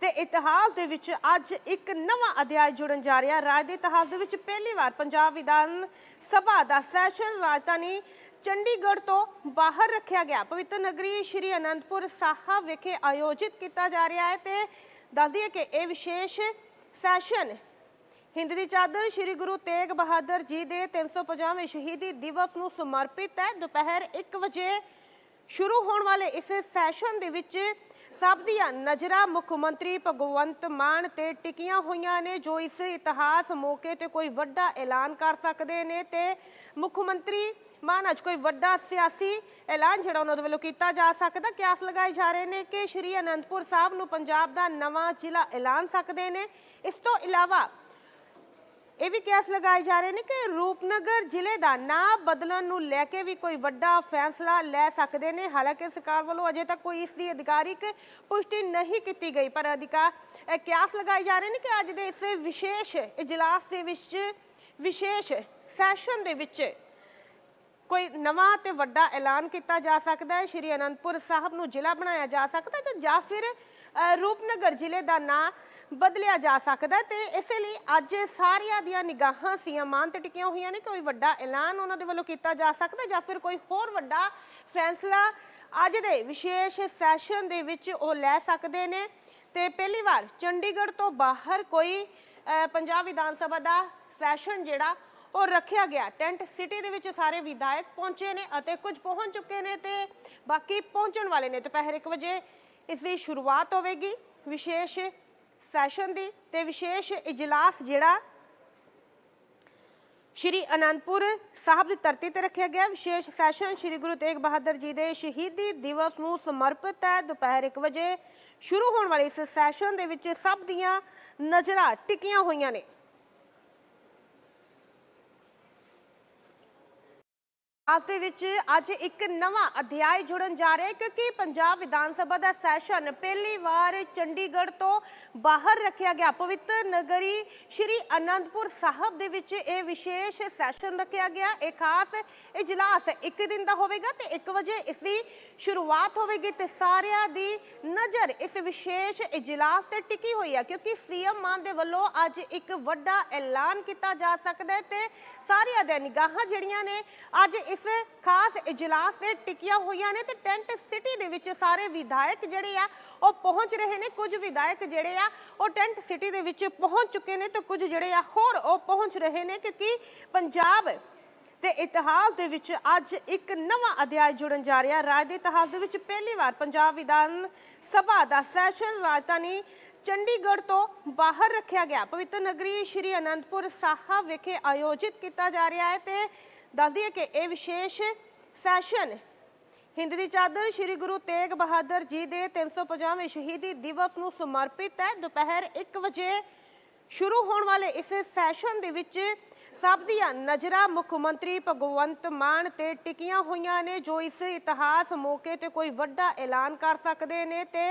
ਤੇ ਇਤਿਹਾਸ ਦੇ ਵਿੱਚ ਅੱਜ ਇੱਕ ਨਵਾਂ ਅਧਿਆਇ ਜੁੜਨ ਜਾ ਰਿਹਾ। ਰਾਜ ਦੇ ਇਤਿਹਾਸ ਦੇ ਵਿੱਚ ਪਹਿਲੀ ਵਾਰ ਪੰਜਾਬ ਵਿਧਾਨ ਸਭਾ ਦਾ ਸੈਸ਼ਨ ਰਾਜਧਾਨੀ ਚੰਡੀਗੜ੍ਹ ਤੋਂ ਬਾਹਰ ਰੱਖਿਆ ਗਿਆ। ਪਵਿੱਤਰ ਨਗਰੀ ਸ਼੍ਰੀ ਅਨੰਦਪੁਰ ਸਾਹਿਬ ਵਿਖੇ ਆਯੋਜਿਤ ਕੀਤਾ ਜਾ ਰਿਹਾ ਹੈ ਤੇ ਦੱਸ ਦਈਏ ਕਿ ਇਹ ਵਿਸ਼ੇਸ਼ ਸੈਸ਼ਨ ਹਿੰਦ ਦੀ ਚਾਦਰ ਸ਼੍ਰੀ ਗੁਰੂ ਤੇਗ ਬਹਾਦਰ ਜੀ ਦੇ 350ਵੇਂ ਸ਼ਹੀਦੀ ਦਿਵਸ ਨੂੰ ਸਮਰਪਿਤ ਹੈ। ਦੁਪਹਿਰ 1 ਵਜੇ ਸ਼ੁਰੂ ਹੋਣ ਵਾਲੇ ਇਸ ਸੈਸ਼ਨ ਦੇ ਵਿੱਚ ਸਭ ਦੀਆਂ ਨਜ਼ਰਾਂ ਮੁੱਖ ਮੰਤਰੀ ਭਗਵੰਤ ਮਾਨ ਤੇ ਟਿਕੀਆਂ ਹੋਈਆਂ ਨੇ, ਜੋ ਇਸ ਇਤਿਹਾਸ ਮੌਕੇ ਤੇ ਕੋਈ ਵੱਡਾ ਐਲਾਨ ਕਰ ਸਕਦੇ ਨੇ ਤੇ ਮੁੱਖ ਮੰਤਰੀ ਮਾਨ ਅੱਜ ਕੋਈ ਵੱਡਾ ਸਿਆਸੀ ਐਲਾਨ ਜਿਹੜਾ ਉਹਨਾਂ ਦੇ ਵੱਲੋਂ ਕੀਤਾ ਜਾ ਸਕਦਾ। ਕਿਆਸ ਲਗਾਏ ਜਾ ਰਹੇ ਨੇ ਕਿ ਸ਼੍ਰੀ ਅਨੰਦਪੁਰ ਸਾਹਿਬ ਨੂੰ ਪੰਜਾਬ ਦਾ ਨਵਾਂ ਜ਼ਿਲ੍ਹਾ ਐਲਾਨ ਸਕਦੇ ਨੇ। ਇਸ ਤੋਂ ਇਲਾਵਾ ਇਹ ਵੀ ਕਿਆਸ ਲਗਾਏ ਜਾ ਰਹੇ ਨੇ ਕਿ ਰੂਪਨਗਰ ਜ਼ਿਲ੍ਹੇ ਦਾ ਨਾਂ ਬਦਲਣ ਨੂੰ ਲੈ ਕੇ ਵੀ ਕੋਈ ਵੱਡਾ ਫੈਸਲਾ ਲੈ ਸਕਦੇ ਨੇ। ਹਾਲਾਂਕਿ ਸਰਕਾਰ ਵੱਲੋਂ ਅਜੇ ਤੱਕ ਕੋਈ ਇਸ ਦੀ ਅਧਿਕਾਰਿਕ ਪੁਸ਼ਟੀ ਨਹੀਂ ਕੀਤੀ ਗਈ, ਪਰ ਅਧਿਕਾਰ ਕਿਆਸ ਲਗਾਏ ਜਾ ਰਹੇ ਨੇ ਕਿ ਅੱਜ ਦੇ ਇਸ ਵਿਸ਼ੇਸ਼ ਇਜਲਾਸ ਦੇ ਵਿੱਚ, ਵਿਸ਼ੇਸ਼ ਸੈਸ਼ਨ ਦੇ ਵਿੱਚ ਕੋਈ ਨਵਾਂ ਤੇ ਵੱਡਾ ਐਲਾਨ ਕੀਤਾ ਜਾ ਸਕਦਾ ਹੈ। ਸ਼੍ਰੀ ਅਨੰਦਪੁਰ ਸਾਹਿਬ ਨੂੰ ਜ਼ਿਲ੍ਹਾ ਬਣਾਇਆ ਜਾ ਸਕਦਾ ਹੈ ਜਾਂ ਫਿਰ ਰੂਪਨਗਰ ਜ਼ਿਲ੍ਹੇ ਦਾ ਨਾਂ ਬਦਲਿਆ ਜਾ ਸਕਦਾ ਹੈ ਤੇ ਇਸੇ ਲਈ ਅੱਜ ਸਾਰੀਆਂ ਦੀਆਂ ਨਿਗਾਹਾਂ ਸੀਐਮ ਮਾਨ ਤੇ ਟਿਕੀਆਂ ਹੋਈਆਂ ਨੇ ਕੋਈ ਵੱਡਾ ਐਲਾਨ ਉਹਨਾਂ ਦੇ ਵੱਲੋਂ ਕੀਤਾ ਜਾ ਸਕਦਾ ਜਾਂ ਫਿਰ ਕੋਈ ਹੋਰ ਵੱਡਾ ਫੈਸਲਾ ਅੱਜ ਦੇ ਵਿਸ਼ੇਸ਼ ਸੈਸ਼ਨ ਦੇ ਵਿੱਚ ਉਹ ਲੈ ਸਕਦੇ ਨੇ। ਤੇ ਪਹਿਲੀ ਵਾਰ ਚੰਡੀਗੜ੍ਹ ਤੋਂ ਬਾਹਰ ਕੋਈ ਪੰਜਾਬ ਵਿਧਾਨ ਸਭਾ ਦਾ ਸੈਸ਼ਨ ਜਿਹੜਾ ਉਹ ਰੱਖਿਆ ਗਿਆ। ਟੈਂਟ ਸਿਟੀ ਦੇ ਵਿੱਚ ਸਾਰੇ ਵਿਧਾਇਕ ਪਹੁੰਚੇ ਨੇ ਅਤੇ ਕੁਝ ਪਹੁੰਚ ਚੁੱਕੇ ਨੇ ਤੇ ਬਾਕੀ ਪਹੁੰਚਣ ਵਾਲੇ ਨੇ। ਦੁਪਹਿਰ 1 ਵਜੇ ਇਸ ਦੀ ਸ਼ੁਰੂਆਤ ਹੋਵੇਗੀ। ਵਿਸ਼ੇਸ਼ ਸੈਸ਼ਨ ਦੀ ਤੇ ਵਿਸ਼ੇਸ਼ ਇਜਲਾਸ ਜਿਹੜਾ ਸ਼੍ਰੀ ਅਨੰਦਪੁਰ ਸਾਹਿਬ ਦੀ ਧਰਤੀ ਤੇ ਰੱਖਿਆ ਗਿਆ। ਵਿਸ਼ੇਸ਼ ਸੈਸ਼ਨ ਸ਼੍ਰੀ ਗੁਰੂ ਤੇਗ ਬਹਾਦਰ ਜੀ ਦੇ ਸ਼ਹੀਦੀ ਦਿਵਸ ਨੂੰ ਸਮਰਪਿਤ ਹੈ। ਦੁਪਹਿਰ 1 ਵਜੇ ਸ਼ੁਰੂ ਹੋਣ ਵਾਲੇ ਇਸ ਸੈਸ਼ਨ ਦੇ ਵਿੱਚ ਸਭ ਦੀਆਂ ਨਜ਼ਰਾਂ ਟਿਕੀਆਂ ਹੋਈਆਂ ਨੇ। ਅੱਜ ਦੇ ਵਿੱਚ ਅੱਜ ਇੱਕ ਨਵਾਂ ਅਧਿਆਇ ਜੁੜਨ ਜਾ ਰਿਹਾ ਹੈ ਕਿਉਂਕਿ ਪੰਜਾਬ ਵਿਧਾਨ ਸਭਾ ਦਾ ਸੈਸ਼ਨ ਪਹਿਲੀ ਵਾਰ ਚੰਡੀਗੜ੍ਹ ਤੋਂ ਬਾਹਰ ਰੱਖਿਆ ਗਿਆ। ਪਵਿੱਤਰ ਨਗਰੀ ਸ਼੍ਰੀ ਅਨੰਦਪੁਰ ਸਾਹਿਬ ਦੇ ਵਿੱਚ ਇਹ ਵਿਸ਼ੇਸ਼ ਸੈਸ਼ਨ ਰੱਖਿਆ ਗਿਆ। ਇਹ ਖਾਸ ਇਜਲਾਸ ਇੱਕ ਦਿਨ ਦਾ ਹੋਵੇਗਾ ਤੇ 1 ਵਜੇ ਇਸ ਦੀ ਸ਼ੁਰੂਆਤ ਹੋਵੇਗੀ ਤੇ ਸਾਰਿਆਂ ਦੀ ਨਜ਼ਰ ਇਸ ਵਿਸ਼ੇਸ਼ ਇਜਲਾਸ ਤੇ ਟਿਕੀ ਹੋਈ ਹੈ ਕਿਉਂਕਿ ਸੀਐਮ ਮਾਨ ਦੇ ਵੱਲੋਂ ਅੱਜ ਇੱਕ ਵੱਡਾ ਐਲਾਨ ਕੀਤਾ ਜਾ ਸਕਦਾ ਹੈ ਤੇ ਸਾਰੀਆਂ ਦੀਆਂ ਨਿਗਾਹਾਂ ਜਿਹੜੀਆਂ ਨੇ ਅੱਜ ਇਸ ਖਾਸ ਇਜਲਾਸ ਤੇ ਟਿਕੀਆਂ ਹੋਈਆਂ ਨੇ ਤੇ ਟੈਂਟ ਸਿਟੀ ਦੇ ਵਿੱਚ ਸਾਰੇ ਵਿਧਾਇਕ ਜਿਹੜੇ ਆ, ਉਹ ਪਹੁੰਚ ਰਹੇ ਨੇ। ਕੁਝ ਵਿਧਾਇਕ ਜਿਹੜੇ ਆ, ਉਹ ਟੈਂਟ ਸਿਟੀ ਦੇ ਵਿੱਚ ਪਹੁੰਚ ਚੁੱਕੇ ਨੇ ਤੇ ਕੁਝ ਜਿਹੜੇ ਆ, ਹੋਰ ਉਹ ਪਹੁੰਚ ਰਹੇ ਨੇ ਕਿਉਂਕਿ ਪੰਜਾਬ ਤੇ ਇਤਿਹਾਸ ਦੇ ਵਿੱਚ ਅੱਜ ਇੱਕ ਨਵਾਂ ਅਧਿਆਇ ਜੁੜਨ ਜਾ ਰਿਹਾ। ਰਾਜ ਦੇ ਇਤਿਹਾਸ ਦੇ ਵਿੱਚ ਪਹਿਲੀ ਵਾਰ ਪੰਜਾਬ ਵਿਧਾਨ ਸਭਾ ਦਾ ਸੈਸ਼ਨ ਰਾਜਧਾਨੀ ਚੰਡੀਗੜ੍ਹ ਤੋਂ ਬਾਹਰ ਰੱਖਿਆ ਗਿਆ। ਪਵਿੱਤਰ ਨਗਰੀ ਸ਼੍ਰੀ ਅਨੰਦਪੁਰ ਸਾਹਿਬ ਵਿਖੇ ਆਯੋਜਿਤ ਕੀਤਾ ਜਾ ਰਿਹਾ ਹੈ ਤੇ ਦੱਸ ਦਈਏ ਕਿ ਇਹ ਵਿਸ਼ੇਸ਼ ਸੈਸ਼ਨ ਹਿੰਦ ਦੀ ਚਾਦਰ ਸ਼੍ਰੀ ਗੁਰੂ ਤੇਗ ਬਹਾਦਰ ਜੀ ਦੇ 350ਵੇਂ ਸ਼ਹੀਦੀ ਦਿਵਸ ਨੂੰ ਸਮਰਪਿਤ ਹੈ। ਦੁਪਹਿਰ 1 ਵਜੇ ਸ਼ੁਰੂ ਹੋਣ ਵਾਲੇ ਇਸ ਸੈਸ਼ਨ ਦੇ ਵਿੱਚ ਸਭ ਦੀਆਂ ਨਜ਼ਰਾਂ ਮੁੱਖ ਮੰਤਰੀ ਭਗਵੰਤ ਮਾਨ ਤੇ ਟਿਕੀਆਂ ਹੋਈਆਂ ਨੇ, ਜੋ ਇਸ ਇਤਿਹਾਸ ਮੌਕੇ ਤੇ ਕੋਈ ਵੱਡਾ ਐਲਾਨ ਕਰ ਸਕਦੇ ਨੇ ਤੇ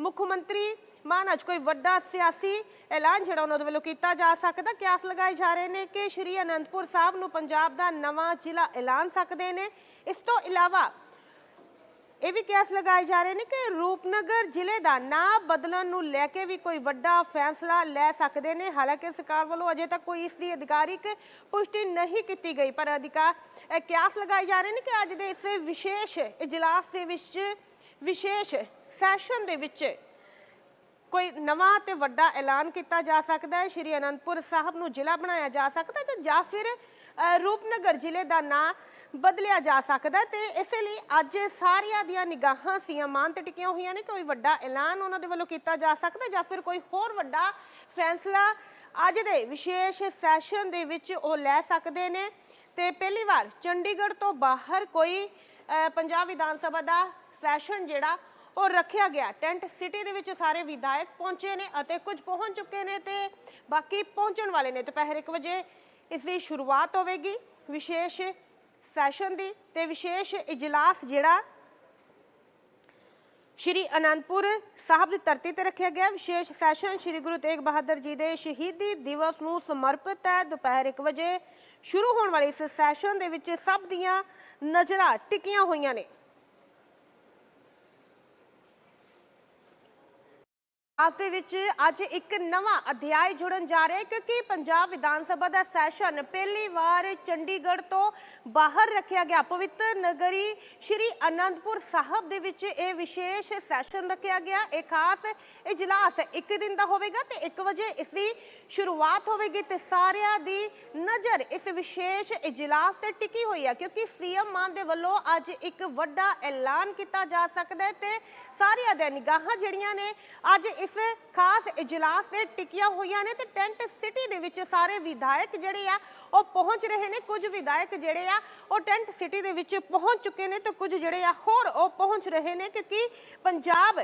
ਮੁੱਖ ਮੰਤਰੀ ਮਾਨ ਅੱਜ ਕੋਈ ਵੱਡਾ ਸਿਆਸੀ ਐਲਾਨ ਜਿਹੜਾ ਉਹਨਾਂ ਦੇ ਵੱਲੋਂ ਕੀਤਾ ਜਾ ਸਕਦਾ, ਕਿਆਸ ਲਗਾਏ ਜਾ ਰਹੇ ਨੇ ਕਿ ਸ਼੍ਰੀ ਅਨੰਦਪੁਰ ਸਾਹਿਬ ਨੂੰ ਪੰਜਾਬ ਦਾ ਨਵਾਂ ਜ਼ਿਲ੍ਹਾ ਐਲਾਨ ਸਕਦੇ ਨੇ। ਇਸ ਤੋਂ ਇਲਾਵਾ ਇਹ ਵੀ ਕਿਆਸ ਲਗਾਏ ਜਾ ਰਹੇ ਨੇ ਕਿ ਰੂਪਨਗਰ ਜ਼ਿਲ੍ਹੇ ਦਾ ਨਾਂ ਬਦਲਣ ਨੂੰ ਲੈ ਕੇ ਵੀ ਕੋਈ ਵੱਡਾ ਫੈਸਲਾ ਲੈ ਸਕਦੇ ਨੇ। ਹਾਲਾਂਕਿ ਸਰਕਾਰ ਵੱਲੋਂ ਅਜੇ ਤੱਕ ਕੋਈ ਇਸ ਦੀ ਅਧਿਕਾਰਿਕ ਪੁਸ਼ਟੀ ਨਹੀਂ ਕੀਤੀ ਗਈ, ਪਰ ਅਧਿਕਾਰ ਕਿਆਸ ਲਗਾਏ ਜਾ ਰਹੇ ਨੇ ਕਿ ਅੱਜ ਦੇ ਇਸ ਵਿਸ਼ੇਸ਼ ਇਜਲਾਸ ਦੇ ਵਿੱਚ, ਵਿਸ਼ੇਸ਼ ਸੈਸ਼ਨ ਦੇ ਵਿੱਚ ਕੋਈ ਨਵਾਂ ਤੇ ਵੱਡਾ ਐਲਾਨ ਕੀਤਾ ਜਾ ਸਕਦਾ ਹੈ? ਸ਼੍ਰੀ ਅਨੰਦਪੁਰ ਸਾਹਿਬ ਨੂੰ ਜ਼ਿਲ੍ਹਾ ਬਣਾਇਆ ਜਾ ਸਕਦਾ ਹੈ ਜਾਂ ਫਿਰ ਰੂਪਨਗਰ ਜ਼ਿਲ੍ਹੇ ਦਾ ਨਾਂ ਬਦਲਿਆ ਜਾ ਸਕਦਾ ਹੈ? ਤੇ ਇਸੇ ਲਈ ਅੱਜ ਸਾਰੀਆਂ ਦੀਆਂ ਨਿਗਾਹਾਂ ਸੀਐਮ ਮਾਨ ਤੇ ਟਿਕੀਆਂ ਹੋਈਆਂ ਨੇ ਕੋਈ ਵੱਡਾ ਐਲਾਨ ਉਹਨਾਂ ਦੇ ਵੱਲੋਂ ਕੀਤਾ ਜਾ ਸਕਦਾ ਜਾਂ ਫਿਰ ਕੋਈ ਹੋਰ ਵੱਡਾ ਫੈਸਲਾ ਅੱਜ ਦੇ ਵਿਸ਼ੇਸ਼ ਸੈਸ਼ਨ ਦੇ ਵਿੱਚ ਉਹ ਲੈ ਸਕਦੇ ਨੇ? ਤੇ ਪਹਿਲੀ ਵਾਰ ਚੰਡੀਗੜ੍ਹ ਤੋਂ ਬਾਹਰ ਕੋਈ ਪੰਜਾਬ ਵਿਧਾਨ ਸਭਾ ਦਾ ਸੈਸ਼ਨ ਜਿਹੜਾ ਉਹ ਰੱਖਿਆ ਗਿਆ। ਟੈਂਟ ਸਿਟੀ ਦੇ ਵਿੱਚ ਸਾਰੇ ਵਿਧਾਇਕ ਪਹੁੰਚੇ ਨੇ ਅਤੇ ਕੁਝ ਪਹੁੰਚ ਚੁੱਕੇ ਨੇ ਤੇ ਬਾਕੀ ਪਹੁੰਚਣ ਵਾਲੇ ਨੇ। ਦੁਪਹਿਰ 1 ਵਜੇ ਇਸ ਦੀ ਸ਼ੁਰੂਆਤ ਹੋਵੇਗੀ। ਵਿਸ਼ੇਸ਼ ਸੈਸ਼ਨ ਦੀ ਤੇ ਵਿਸ਼ੇਸ਼ ਇਜਲਾਸ ਜਿਹੜਾ ਸ਼੍ਰੀ ਅਨੰਦਪੁਰ ਸਾਹਿਬ ਦੀ ਧਰਤੀ ਤੇ ਰੱਖਿਆ ਗਿਆ। ਵਿਸ਼ੇਸ਼ ਸੈਸ਼ਨ ਸ਼੍ਰੀ ਗੁਰੂ ਤੇਗ ਬਹਾਦਰ ਜੀ ਦੇ ਸ਼ਹੀਦੀ ਦਿਵਸ ਨੂੰ ਸਮਰਪਿਤ ਹੈ। ਦੁਪਹਿਰ 1 ਵਜੇ ਸ਼ੁਰੂ ਹੋਣ ਵਾਲੇ ਇਸ ਸੈਸ਼ਨ ਦੇ ਵਿੱਚ ਸਭ ਦੀਆਂ ਨਜ਼ਰਾਂ ਟਿਕੀਆਂ ਹੋਈਆਂ ਨੇ। ਅੱਜ ਦੇ ਵਿੱਚ ਅੱਜ ਇੱਕ ਨਵਾਂ ਅਧਿਆਇ ਜੁੜਨ ਜਾ ਰਿਹਾ ਹੈ ਕਿਉਂਕਿ ਪੰਜਾਬ ਵਿਧਾਨ ਸਭਾ ਦਾ ਸੈਸ਼ਨ ਪਹਿਲੀ ਵਾਰ ਚੰਡੀਗੜ੍ਹ ਤੋਂ ਬਾਹਰ ਰੱਖਿਆ ਗਿਆ। ਪਵਿੱਤਰ ਨਗਰੀ ਸ਼੍ਰੀ ਅਨੰਦਪੁਰ ਸਾਹਿਬ ਦੇ ਵਿੱਚ ਇਹ ਵਿਸ਼ੇਸ਼ ਸੈਸ਼ਨ ਰੱਖਿਆ ਗਿਆ। ਇਹ ਖਾਸ ਇਜਲਾਸ ਇੱਕ ਦਿਨ ਦਾ ਹੋਵੇਗਾ ਤੇ 1 ਵਜੇ ਇਸ ਦੀ ਸ਼ੁਰੂਆਤ ਹੋਵੇਗੀ ਤੇ ਸਾਰਿਆਂ ਦੀ ਨਜ਼ਰ ਇਸ ਵਿਸ਼ੇਸ਼ ਇਜਲਾਸ ਤੇ ਟਿਕੀ ਹੋਈ ਹੈ ਕਿਉਂਕਿ ਸੀਐਮ ਮਾਨ ਦੇ ਵੱਲੋਂ ਅੱਜ ਇੱਕ ਵੱਡਾ ਐਲਾਨ ਕੀਤਾ ਜਾ ਸਕਦਾ ਹੈ ਤੇ ਸਾਰੀਆਂ ਦੇ ਨਿਗਾਹਾਂ ਜਿਹੜੀਆਂ ਨੇ ਅੱਜ ਇਸ ਖਾਸ ਇਜਲਾਸ ਤੇ ਟਿਕੀਆਂ ਹੋਈਆਂ ਨੇ ਤੇ ਟੈਂਟ ਸਿਟੀ ਦੇ ਵਿੱਚ ਸਾਰੇ ਵਿਧਾਇਕ ਜਿਹੜੇ ਆ, ਉਹ ਪਹੁੰਚ ਰਹੇ ਨੇ। ਕੁਝ ਵਿਧਾਇਕ ਜਿਹੜੇ ਆ, ਉਹ ਟੈਂਟ ਸਿਟੀ ਦੇ ਵਿੱਚ ਪਹੁੰਚ ਚੁੱਕੇ ਨੇ ਤੇ ਕੁਝ ਜਿਹੜੇ ਆ, ਹੋਰ ਉਹ ਪਹੁੰਚ ਰਹੇ ਨੇ ਕਿਉਂਕਿ ਪੰਜਾਬ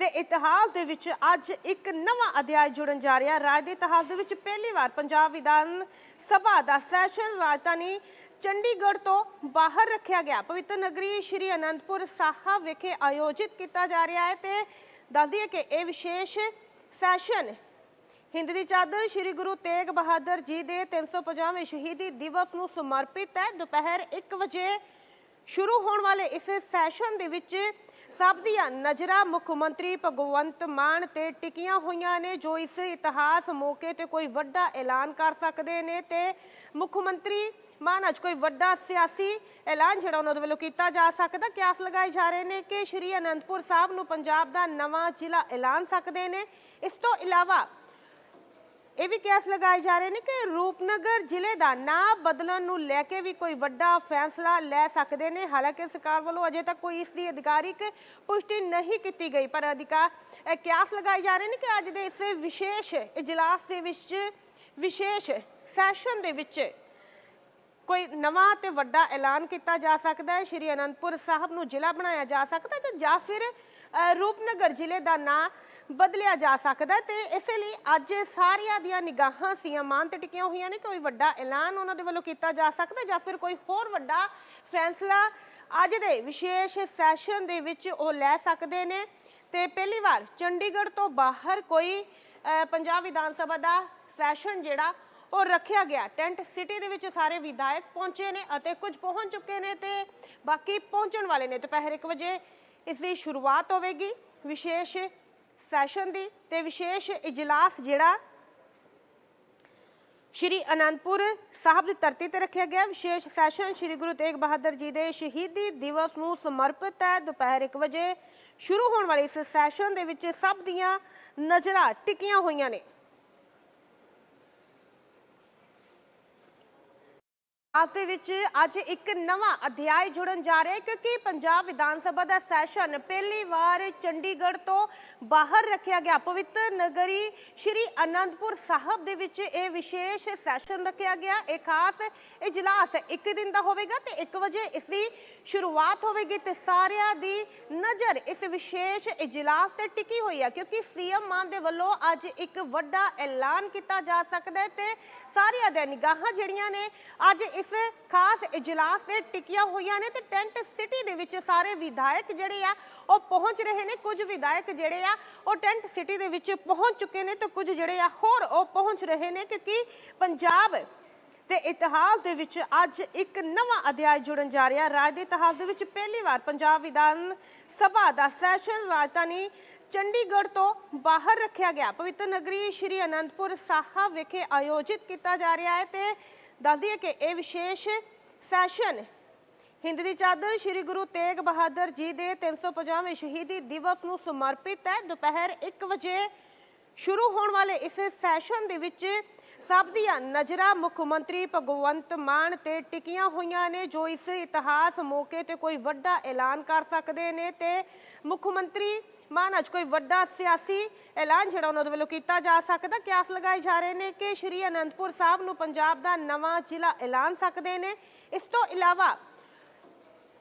ਤੇ ਇਤਿਹਾਸ ਦੇ ਵਿੱਚ ਅੱਜ ਇੱਕ ਨਵਾਂ ਅਧਿਆਇ ਜੁੜਨ ਜਾ ਰਿਹਾ। ਰਾਜ ਦੇ ਇਤਿਹਾਸ ਦੇ ਵਿੱਚ ਪਹਿਲੀ ਵਾਰ ਪੰਜਾਬ ਵਿਧਾਨ ਸਭਾ ਦਾ ਸੈਸ਼ਨ ਰਾਜਧਾਨੀ ਚੰਡੀਗੜ੍ਹ ਤੋਂ ਬਾਹਰ ਰੱਖਿਆ ਗਿਆ। ਪਵਿੱਤਰ ਨਗਰੀ ਸ਼੍ਰੀ ਅਨੰਦਪੁਰ ਸਾਹਿਬ ਵਿਖੇ ਆਯੋਜਿਤ ਕੀਤਾ ਜਾ ਰਿਹਾ ਹੈ ਤੇ ਦੱਸ ਦਈਏ ਕਿ ਇਹ ਵਿਸ਼ੇਸ਼ ਸੈਸ਼ਨ ਹਿੰਦ ਦੀ ਚਾਦਰ ਸ਼੍ਰੀ ਗੁਰੂ ਤੇਗ ਬਹਾਦਰ ਜੀ ਦੇ 350ਵੇਂ ਸ਼ਹੀਦੀ ਦਿਵਸ ਨੂੰ ਸਮਰਪਿਤ ਹੈ। ਦੁਪਹਿਰ 1 ਵਜੇ ਸ਼ੁਰੂ ਹੋਣ ਵਾਲੇ ਇਸ ਸੈਸ਼ਨ ਦੇ ਵਿੱਚ ਸਭ ਦੀਆਂ ਨਜ਼ਰਾਂ ਮੁੱਖ ਮੰਤਰੀ ਭਗਵੰਤ ਮਾਨ ਤੇ ਟਿਕੀਆਂ ਹੋਈਆਂ ਨੇ, ਜੋ ਇਸ ਇਤਿਹਾਸ ਮੌਕੇ ਤੇ ਕੋਈ ਵੱਡਾ ਐਲਾਨ ਕਰ ਸਕਦੇ ਨੇ ਤੇ ਮੁੱਖ ਮੰਤਰੀ ਮਾਨ ਅੱਜ ਕੋਈ ਵੱਡਾ ਸਿਆਸੀ ਐਲਾਨ ਜਿਹੜਾ ਉਹਨਾਂ ਦੇ ਵੱਲੋਂ ਕੀਤਾ ਜਾ ਸਕਦਾ। ਕਿਆਸ ਲਗਾਏ ਜਾ ਰਹੇ ਨੇ ਕਿ ਸ਼੍ਰੀ ਅਨੰਦਪੁਰ ਸਾਹਿਬ ਨੂੰ ਪੰਜਾਬ ਦਾ ਨਵਾਂ ਜ਼ਿਲ੍ਹਾ ਐਲਾਨ ਸਕਦੇ ਨੇ। ਇਸ ਤੋਂ ਇਲਾਵਾ ਇਹ ਵੀ ਕਿਆਸ ਲਗਾਏ ਜਾ ਰਹੇ ਨੇ ਕਿ ਰੂਪਨਗਰ ਜ਼ਿਲ੍ਹੇ ਦਾ ਨਾਂ ਬਦਲਣ ਨੂੰ ਲੈ ਕੇ ਵੀ ਕੋਈ ਵੱਡਾ ਫੈਸਲਾ ਲੈ ਸਕਦੇ ਨੇ। ਹਾਲਾਂਕਿ ਸਰਕਾਰ ਵੱਲੋਂ ਅਜੇ ਤੱਕ ਕੋਈ ਇਸ ਦੀ ਅਧਿਕਾਰਿਕ ਪੁਸ਼ਟੀ ਨਹੀਂ ਕੀਤੀ ਗਈ, ਪਰ ਅਧਿਕਾਰ ਕਿਆਸ ਲਗਾਏ ਜਾ ਰਹੇ ਨੇ ਕਿ ਅੱਜ ਦੇ ਇਸ ਵਿਸ਼ੇਸ਼ ਇਜਲਾਸ ਦੇ ਵਿੱਚ, ਵਿਸ਼ੇਸ਼ ਸੈਸ਼ਨ ਦੇ ਵਿੱਚ ਕੋਈ ਨਵਾਂ ਤੇ ਵੱਡਾ ਐਲਾਨ ਕੀਤਾ ਜਾ ਸਕਦਾ ਹੈ। ਸ਼੍ਰੀ ਅਨੰਦਪੁਰ ਸਾਹਿਬ ਨੂੰ ਜ਼ਿਲ੍ਹਾ ਬਣਾਇਆ ਜਾ ਸਕਦਾ ਹੈ ਜਾਂ ਫਿਰ ਰੂਪਨਗਰ ਜ਼ਿਲ੍ਹੇ ਦਾ ਨਾਂ ਬਦਲਿਆ ਜਾ ਸਕਦਾ ਹੈ ਤੇ ਇਸੇ ਲਈ ਅੱਜ ਸਾਰੀਆਂ ਦੀਆਂ ਨਿਗਾਹਾਂ ਸੀਐਮ ਮਾਨ ਤੇ ਟਿਕੀਆਂ ਹੋਈਆਂ ਨੇ ਕੋਈ ਵੱਡਾ ਐਲਾਨ ਉਹਨਾਂ ਦੇ ਵੱਲੋਂ ਕੀਤਾ ਜਾ ਸਕਦਾ ਜਾਂ ਫਿਰ ਕੋਈ ਹੋਰ ਵੱਡਾ ਫੈਸਲਾ ਅੱਜ ਦੇ ਵਿਸ਼ੇਸ਼ ਸੈਸ਼ਨ ਦੇ ਵਿੱਚ ਉਹ ਲੈ ਸਕਦੇ ਨੇ। ਤੇ ਪਹਿਲੀ ਵਾਰ ਚੰਡੀਗੜ੍ਹ ਤੋਂ ਬਾਹਰ ਕੋਈ ਪੰਜਾਬ ਵਿਧਾਨ ਸਭਾ ਦਾ ਸੈਸ਼ਨ ਜਿਹੜਾ ਉਹ ਰੱਖਿਆ ਗਿਆ। ਟੈਂਟ ਸਿਟੀ ਦੇ ਵਿੱਚ ਸਾਰੇ ਵਿਧਾਇਕ ਪਹੁੰਚੇ ਨੇ ਅਤੇ ਕੁਝ ਪਹੁੰਚ ਚੁੱਕੇ ਨੇ ਤੇ ਬਾਕੀ ਪਹੁੰਚਣ ਵਾਲੇ ਨੇ। ਦੁਪਹਿਰ 1 ਵਜੇ ਇਸ ਦੀ ਸ਼ੁਰੂਆਤ ਹੋਵੇਗੀ। ਵਿਸ਼ੇਸ਼ ਸੈਸ਼ਨ ਦੀ ਤੇ ਵਿਸ਼ੇਸ਼ ਇਜਲਾਸ ਜਿਹੜਾ ਸ਼੍ਰੀ ਅਨੰਦਪੁਰ ਸਾਹਿਬ ਦੀ ਧਰਤੀ ਤੇ ਰੱਖਿਆ ਗਿਆ। ਵਿਸ਼ੇਸ਼ ਸੈਸ਼ਨ ਸ਼੍ਰੀ ਗੁਰੂ ਤੇਗ ਬਹਾਦਰ ਜੀ ਦੇ ਸ਼ਹੀਦੀ ਦਿਵਸ ਨੂੰ ਸਮਰਪਿਤ ਹੈ। ਦੁਪਹਿਰ 1 ਵਜੇ ਸ਼ੁਰੂ ਹੋਣ ਵਾਲੇ ਇਸ ਸੈਸ਼ਨ ਦੇ ਵਿੱਚ ਸਭ ਦੀਆਂ ਨਜ਼ਰਾਂ ਟਿਕੀਆਂ ਹੋਈਆਂ ਨੇ। ਅੱਜ ਦੇ ਵਿੱਚ ਅੱਜ ਇੱਕ ਨਵਾਂ ਅਧਿਆਇ ਜੁੜਨ ਜਾ ਰਿਹਾ ਹੈ ਕਿਉਂਕਿ ਪੰਜਾਬ ਵਿਧਾਨ ਸਭਾ ਦਾ ਸੈਸ਼ਨ ਪਹਿਲੀ ਵਾਰ ਚੰਡੀਗੜ੍ਹ ਤੋਂ ਬਾਹਰ ਰੱਖਿਆ ਗਿਆ। ਪਵਿੱਤਰ ਨਗਰੀ ਸ਼੍ਰੀ ਅਨੰਦਪੁਰ ਸਾਹਿਬ ਦੇ ਵਿੱਚ ਇਹ ਵਿਸ਼ੇਸ਼ ਸੈਸ਼ਨ ਰੱਖਿਆ ਗਿਆ। ਇਹ ਖਾਸ ਇਜਲਾਸ ਇੱਕ ਦਿਨ ਦਾ ਹੋਵੇਗਾ ਤੇ 1 ਵਜੇ ਇਸ ਦੀ ਸ਼ੁਰੂਆਤ ਹੋਵੇਗੀ ਤੇ ਸਾਰਿਆਂ ਦੀ ਨਜ਼ਰ ਇਸ ਵਿਸ਼ੇਸ਼ ਇਜਲਾਸ ਤੇ ਟਿਕੀ ਹੋਈ ਹੈ ਕਿਉਂਕਿ ਸੀਐਮ ਮਾਨ ਦੇ ਵੱਲੋਂ ਅੱਜ ਇੱਕ ਵੱਡਾ ਐਲਾਨ ਕੀਤਾ ਜਾ ਸਕਦਾ ਹੈ ਤੇ ਸਾਰਿਆਂ ਦੇ ਨਿਗਾਹਾਂ ਜਿਹੜੀਆਂ ਨੇ ਅੱਜ ਇਸ ਖਾਸ ਇਜਲਾਸ ਤੇ ਟਿਕੀਆਂ ਹੋਈਆਂ ਨੇ ਤੇ ਟੈਂਟ ਸਿਟੀ ਦੇ ਵਿੱਚ ਸਾਰੇ ਵਿਧਾਇਕ ਜਿਹੜੇ ਆ, ਉਹ ਪਹੁੰਚ ਰਹੇ ਨੇ। ਕੁਝ ਵਿਧਾਇਕ ਜਿਹੜੇ ਆ, ਉਹ ਟੈਂਟ ਸਿਟੀ ਦੇ ਵਿੱਚ ਪਹੁੰਚ ਚੁੱਕੇ ਨੇ ਤੇ ਕੁਝ ਜਿਹੜੇ ਆ, ਹੋਰ ਉਹ ਪਹੁੰਚ ਰਹੇ ਨੇ ਕਿਉਂਕਿ ਪੰਜਾਬ ਤੇ ਇਤਿਹਾਸ ਦੇ ਵਿੱਚ ਅੱਜ ਇੱਕ ਨਵਾਂ ਅਧਿਆਇ ਜੁੜਨ ਜਾ ਰਿਹਾ। ਰਾਜ ਦੇ ਇਤਿਹਾਸ ਦੇ ਵਿੱਚ ਪਹਿਲੀ ਵਾਰ ਪੰਜਾਬ ਵਿਧਾਨ ਸਭਾ ਦਾ ਸੈਸ਼ਨ ਰਾਜਧਾਨੀ ਚੰਡੀਗੜ੍ਹ ਤੋਂ ਬਾਹਰ ਰੱਖਿਆ ਗਿਆ। ਪਵਿੱਤਰ ਨਗਰੀ ਸ਼੍ਰੀ ਅਨੰਦਪੁਰ ਸਾਹਿਬ ਵਿਖੇ ਆਯੋਜਿਤ ਕੀਤਾ ਜਾ ਰਿਹਾ ਹੈ ਤੇ ਦੱਸ ਦਈਏ ਕਿ ਇਹ ਵਿਸ਼ੇਸ਼ ਸੈਸ਼ਨ ਹਿੰਦ ਦੀ ਚਾਦਰ ਸ਼੍ਰੀ ਗੁਰੂ ਤੇਗ ਬਹਾਦਰ ਜੀ ਦੇ 350ਵੇਂ ਸ਼ਹੀਦੀ ਦਿਵਸ ਨੂੰ ਸਮਰਪਿਤ ਹੈ। ਦੁਪਹਿਰ 1 ਵਜੇ ਸ਼ੁਰੂ ਹੋਣ ਵਾਲੇ ਇਸ ਸੈਸ਼ਨ ਦੇ ਵਿੱਚ ਸਭ ਦੀਆਂ ਨਜ਼ਰਾਂ ਮੁੱਖ ਮੰਤਰੀ ਭਗਵੰਤ ਮਾਨ ਤੇ ਟਿਕੀਆਂ ਹੋਈਆਂ ਨੇ, ਜੋ ਇਸ ਇਤਿਹਾਸ ਮੌਕੇ ਤੇ ਕੋਈ ਵੱਡਾ ਐਲਾਨ ਕਰ ਸਕਦੇ ਨੇ ਤੇ ਮੁੱਖ ਮੰਤਰੀ ਮਾਨ ਅੱਜ ਕੋਈ ਵੱਡਾ ਸਿਆਸੀ ਐਲਾਨ ਜਿਹੜਾ ਉਹਨਾਂ ਦੇ ਵੱਲੋਂ ਕੀਤਾ ਜਾ ਸਕਦਾ। ਕਿਆਸ ਲਗਾਏ ਜਾ ਰਹੇ ਨੇ ਕਿ ਸ਼੍ਰੀ ਅਨੰਦਪੁਰ ਸਾਹਿਬ ਨੂੰ ਪੰਜਾਬ ਦਾ ਨਵਾਂ ਜ਼ਿਲ੍ਹਾ ਐਲਾਨ ਸਕਦੇ ਨੇ। ਇਸ ਤੋਂ ਇਲਾਵਾ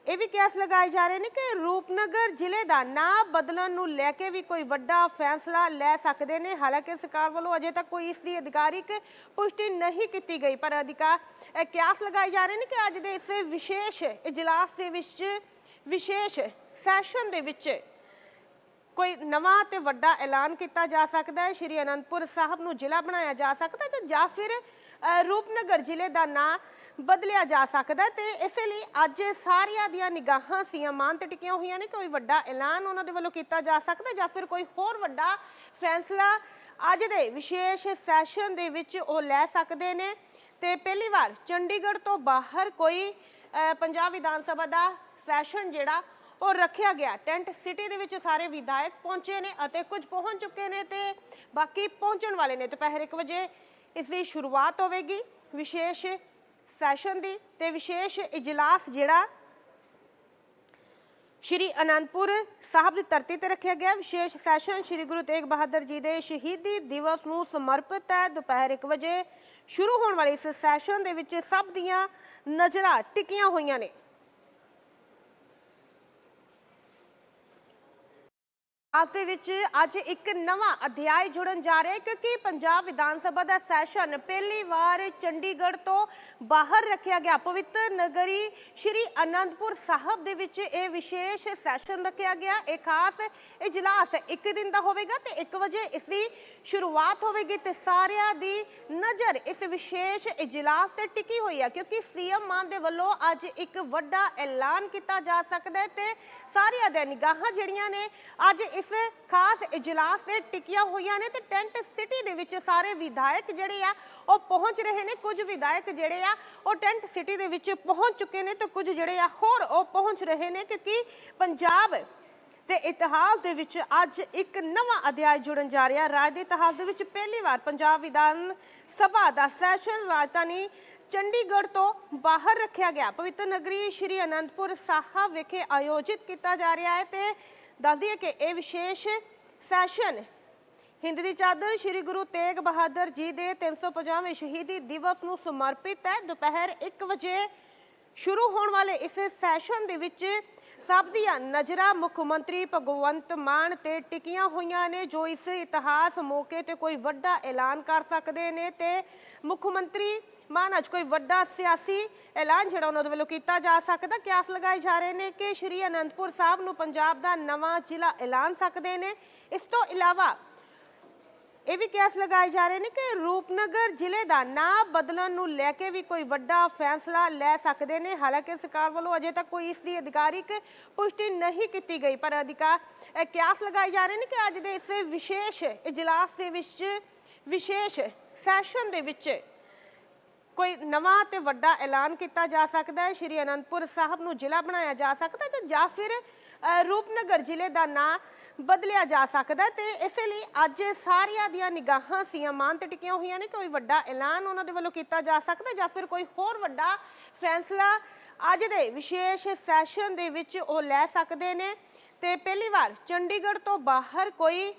ਇਹ ਵੀ ਕਿਆਸ ਲਗਾਏ ਜਾ ਰਹੇ ਨੇ ਕਿ ਰੂਪਨਗਰ ਜ਼ਿਲ੍ਹੇ ਦਾ ਨਾਂ ਬਦਲਣ ਨੂੰ ਲੈ ਕੇ ਵੀ ਕੋਈ ਵੱਡਾ ਫੈਸਲਾ ਲੈ ਸਕਦੇ ਨੇ। ਹਾਲਾਂਕਿ ਸਰਕਾਰ ਵੱਲੋਂ ਅਜੇ ਤੱਕ ਕੋਈ ਇਸ ਦੀ ਅਧਿਕਾਰਿਕ ਪੁਸ਼ਟੀ ਨਹੀਂ ਕੀਤੀ ਗਈ, ਪਰ ਅਧਿਕਾਰ ਕਿਆਸ ਲਗਾਏ ਜਾ ਰਹੇ ਨੇ ਕਿ ਅੱਜ ਦੇ ਇਸ ਵਿਸ਼ੇਸ਼ ਇਜਲਾਸ ਦੇ ਵਿੱਚ, ਵਿਸ਼ੇਸ਼ ਸੈਸ਼ਨ ਦੇ ਵਿੱਚ ਕੋਈ ਨਵਾਂ ਤੇ ਵੱਡਾ ਐਲਾਨ ਕੀਤਾ ਜਾ ਸਕਦਾ ਹੈ। ਸ਼੍ਰੀ ਅਨੰਦਪੁਰ ਸਾਹਿਬ ਨੂੰ ਜ਼ਿਲ੍ਹਾ ਬਣਾਇਆ ਜਾ ਸਕਦਾ ਹੈ ਜਾਂ ਫਿਰ ਰੂਪਨਗਰ ਜ਼ਿਲ੍ਹੇ ਦਾ ਨਾਂ ਬਦਲਿਆ ਜਾ ਸਕਦਾ ਹੈ ਤੇ ਇਸੇ ਲਈ ਅੱਜ ਸਾਰਿਆਂ ਦੀਆਂ ਨਿਗਾਹਾਂ ਸੀਐਮ ਮਾਨ ਤੇ ਟਿਕੀਆਂ ਹੋਈਆਂ ਨੇ ਕੋਈ ਵੱਡਾ ਐਲਾਨ ਉਹਨਾਂ ਦੇ ਵੱਲੋਂ ਕੀਤਾ ਜਾ ਸਕਦਾ ਜਾਂ ਫਿਰ ਕੋਈ ਹੋਰ ਵੱਡਾ ਫੈਸਲਾ ਅੱਜ ਦੇ ਵਿਸ਼ੇਸ਼ ਸੈਸ਼ਨ ਦੇ ਵਿੱਚ ਉਹ ਲੈ ਸਕਦੇ ਨੇ। ਤੇ ਪਹਿਲੀ ਵਾਰ ਚੰਡੀਗੜ੍ਹ ਤੋਂ ਬਾਹਰ ਕੋਈ ਪੰਜਾਬ ਵਿਧਾਨ ਸਭਾ ਦਾ ਸੈਸ਼ਨ ਜਿਹੜਾ ਉਹ ਰੱਖਿਆ ਗਿਆ। ਟੈਂਟ ਸਿਟੀ ਦੇ ਵਿੱਚ ਸਾਰੇ ਵਿਧਾਇਕ ਪਹੁੰਚੇ ਨੇ ਅਤੇ ਕੁਝ ਪਹੁੰਚ ਚੁੱਕੇ ਨੇ ਤੇ ਬਾਕੀ ਪਹੁੰਚਣ ਵਾਲੇ ਨੇ। ਦੁਪਹਿਰ 1 ਵਜੇ ਇਸ ਦੀ ਸ਼ੁਰੂਆਤ ਹੋਵੇਗੀ। ਵਿਸ਼ੇਸ਼ ਸੈਸ਼ਨ ਦੀ ਤੇ ਵਿਸ਼ੇਸ਼ ਇਜਲਾਸ ਜਿਹੜਾ ਸ਼੍ਰੀ ਅਨੰਦਪੁਰ ਸਾਹਿਬ ਦੀ ਧਰਤੀ ਤੇ ਰੱਖਿਆ ਗਿਆ। ਵਿਸ਼ੇਸ਼ ਸੈਸ਼ਨ ਸ਼੍ਰੀ ਗੁਰੂ ਤੇਗ ਬਹਾਦਰ ਜੀ ਦੇ ਸ਼ਹੀਦੀ ਦਿਵਸ ਨੂੰ ਸਮਰਪਿਤ ਹੈ। ਦੁਪਹਿਰ 1 ਵਜੇ ਸ਼ੁਰੂ ਹੋਣ ਵਾਲੇ ਇਸ ਸੈਸ਼ਨ ਦੇ ਵਿੱਚ ਸਭ ਦੀਆਂ ਨਜ਼ਰਾਂ ਟਿਕੀਆਂ ਹੋਈਆਂ ਨੇ। ਅੱਜ ਦੇ ਵਿੱਚ ਅੱਜ ਇੱਕ ਨਵਾਂ ਅਧਿਆਇ ਜੁੜਨ ਜਾ ਰਿਹਾ ਹੈ ਕਿਉਂਕਿ ਪੰਜਾਬ ਵਿਧਾਨ ਸਭਾ ਦਾ ਸੈਸ਼ਨ ਪਹਿਲੀ ਵਾਰ ਚੰਡੀਗੜ੍ਹ ਤੋਂ ਬਾਹਰ ਰੱਖਿਆ ਗਿਆ। ਪਵਿੱਤਰ ਨਗਰੀ ਸ਼੍ਰੀ ਅਨੰਦਪੁਰ ਸਾਹਿਬ ਦੇ ਵਿੱਚ ਇਹ ਵਿਸ਼ੇਸ਼ ਸੈਸ਼ਨ ਰੱਖਿਆ ਗਿਆ। ਇਹ ਖਾਸ ਇਜਲਾਸ ਇੱਕ ਦਿਨ ਦਾ ਹੋਵੇਗਾ ਤੇ 1 ਵਜੇ ਇਸ ਦੀ ਸ਼ੁਰੂਆਤ ਹੋਵੇਗੀ ਤੇ ਸਾਰਿਆਂ ਦੀ ਨਜ਼ਰ ਇਸ ਵਿਸ਼ੇਸ਼ ਇਜਲਾਸ ਤੇ ਟਿਕੀ ਹੋਈ ਹੈ ਕਿਉਂਕਿ ਸੀਐਮ ਮਾਨ ਦੇ ਵੱਲੋਂ ਅੱਜ ਇੱਕ ਵੱਡਾ ਐਲਾਨ ਕੀਤਾ ਜਾ ਸਕਦਾ ਹੈ ਤੇ ਸਾਰੀਆਂ ਦੇ ਨਿਗਾਹਾਂ ਜਿਹੜੀਆਂ ਨੇ ਅੱਜ ਇਸ ਖਾਸ ਇਜਲਾਸ ਤੇ ਟਿਕੀਆਂ ਹੋਈਆਂ ਨੇ ਤੇ ਟੈਂਟ ਸਿਟੀ ਦੇ ਵਿੱਚ ਸਾਰੇ ਵਿਧਾਇਕ ਜਿਹੜੇ ਆ, ਉਹ ਪਹੁੰਚ ਰਹੇ ਨੇ। ਕੁਝ ਵਿਧਾਇਕ ਜਿਹੜੇ ਆ, ਉਹ ਟੈਂਟ ਸਿਟੀ ਦੇ ਵਿੱਚ ਪਹੁੰਚ ਚੁੱਕੇ ਨੇ ਤੇ ਕੁਝ ਜਿਹੜੇ ਆ, ਹੋਰ ਉਹ ਪਹੁੰਚ ਰਹੇ ਨੇ ਕਿਉਂਕਿ ਪੰਜਾਬ ਤੇ ਇਤਿਹਾਸ ਦੇ ਵਿੱਚ ਅੱਜ ਇੱਕ ਨਵਾਂ ਅਧਿਆਇ ਜੁੜਨ ਜਾ ਰਿਹਾ। ਰਾਜ ਦੇ ਇਤਿਹਾਸ ਦੇ ਵਿੱਚ ਪਹਿਲੀ ਵਾਰ ਪੰਜਾਬ ਵਿਧਾਨ ਸਭਾ ਦਾ ਸੈਸ਼ਨ ਰਾਜਧਾਨੀ ਚੰਡੀਗੜ੍ਹ ਤੋਂ ਬਾਹਰ ਰੱਖਿਆ ਗਿਆ। ਪਵਿੱਤਰ ਨਗਰੀ ਸ਼੍ਰੀ ਅਨੰਦਪੁਰ ਸਾਹਿਬ ਵਿਖੇ ਆਯੋਜਿਤ ਕੀਤਾ ਜਾ ਰਿਹਾ ਹੈ ਤੇ ਦੱਸ ਦਈਏ ਕਿ ਇਹ ਵਿਸ਼ੇਸ਼ ਸੈਸ਼ਨ ਹਿੰਦ ਦੀ ਚਾਦਰ ਸ਼੍ਰੀ ਗੁਰੂ ਤੇਗ ਬਹਾਦਰ ਜੀ ਦੇ 350ਵੇਂ ਸ਼ਹੀਦੀ ਦਿਵਸ ਨੂੰ ਸਮਰਪਿਤ ਹੈ। ਦੁਪਹਿਰ 1 ਵਜੇ ਸ਼ੁਰੂ ਹੋਣ ਵਾਲੇ ਇਸ ਸੈਸ਼ਨ ਦੇ ਵਿੱਚ ਸਭ ਦੀਆਂ ਨਜ਼ਰਾਂ ਮੁੱਖ ਮੰਤਰੀ ਭਗਵੰਤ ਮਾਨ ਤੇ ਟਿਕੀਆਂ ਹੋਈਆਂ ਨੇ, ਜੋ ਇਸ ਇਤਿਹਾਸ ਮੌਕੇ ਤੇ ਕੋਈ ਵੱਡਾ ਐਲਾਨ ਕਰ ਸਕਦੇ ਨੇ ਤੇ ਮੁੱਖ ਮੰਤਰੀ ਮਾਨ ਅੱਜ ਕੋਈ ਵੱਡਾ ਸਿਆਸੀ ਐਲਾਨ ਜਿਹੜਾ ਉਹਨਾਂ ਦੇ ਵੱਲੋਂ ਕੀਤਾ ਜਾ ਸਕਦਾ, ਕਿਆਸ ਲਗਾਏ ਜਾ ਰਹੇ ਨੇ ਕਿ ਸ਼੍ਰੀ ਅਨੰਦਪੁਰ ਸਾਹਿਬ ਨੂੰ ਪੰਜਾਬ ਦਾ ਨਵਾਂ ਜ਼ਿਲ੍ਹਾ ਐਲਾਨ ਸਕਦੇ ਨੇ। ਇਸ ਤੋਂ ਇਲਾਵਾ ਇਹ ਵੀ ਕਿਆਸ ਲਗਾਏ ਜਾ ਰਹੇ ਨੇ ਕਿ ਰੂਪਨਗਰ ਜ਼ਿਲ੍ਹੇ ਦਾ ਨਾਂ ਬਦਲਣ ਨੂੰ ਲੈ ਕੇ ਵੀ ਕੋਈ ਵੱਡਾ ਫੈਸਲਾ ਲੈ ਸਕਦੇ ਨੇ। ਹਾਲਾਂਕਿ ਸਰਕਾਰ ਵੱਲੋਂ ਅਜੇ ਤੱਕ ਕੋਈ ਇਸ ਦੀ ਅਧਿਕਾਰਿਕ ਪੁਸ਼ਟੀ ਨਹੀਂ ਕੀਤੀ ਗਈ, ਪਰ ਅਧਿਕਾਰ ਕਿਆਸ ਲਗਾਏ ਜਾ ਰਹੇ ਨੇ ਕਿ ਅੱਜ ਦੇ ਇਸ ਵਿਸ਼ੇਸ਼ ਇਜਲਾਸ ਦੇ ਵਿੱਚ, ਵਿਸ਼ੇਸ਼ ਸੈਸ਼ਨ ਦੇ ਵਿੱਚ ਕੋਈ ਨਵਾਂ ਤੇ ਵੱਡਾ ਐਲਾਨ ਕੀਤਾ ਜਾ ਸਕਦਾ ਹੈ? ਸ਼੍ਰੀ ਅਨੰਦਪੁਰ ਸਾਹਿਬ ਨੂੰ ਜ਼ਿਲ੍ਹਾ ਬਣਾਇਆ ਜਾ ਸਕਦਾ ਹੈ ਜਾਂ ਫਿਰ ਰੂਪਨਗਰ ਜ਼ਿਲ੍ਹੇ ਦਾ ਨਾਂ ਬਦਲਿਆ ਜਾ ਸਕਦਾ ਹੈ? ਤੇ ਇਸੇ ਲਈ ਅੱਜ ਸਾਰੀਆਂ ਦੀਆਂ ਨਿਗਾਹਾਂ ਸੀਐਮ ਮਾਨ ਤੇ ਟਿਕੀਆਂ ਹੋਈਆਂ ਨੇ ਕੋਈ ਵੱਡਾ ਐਲਾਨ ਉਹਨਾਂ ਦੇ ਵੱਲੋਂ ਕੀਤਾ ਜਾ ਸਕਦਾ ਜਾਂ ਫਿਰ ਕੋਈ ਹੋਰ ਵੱਡਾ ਫੈਸਲਾ ਅੱਜ ਦੇ ਵਿਸ਼ੇਸ਼ ਸੈਸ਼ਨ ਦੇ ਵਿੱਚ ਉਹ ਲੈ ਸਕਦੇ ਨੇ? ਤੇ ਪਹਿਲੀ ਵਾਰ ਚੰਡੀਗੜ੍ਹ ਤੋਂ ਬਾਹਰ ਕੋਈ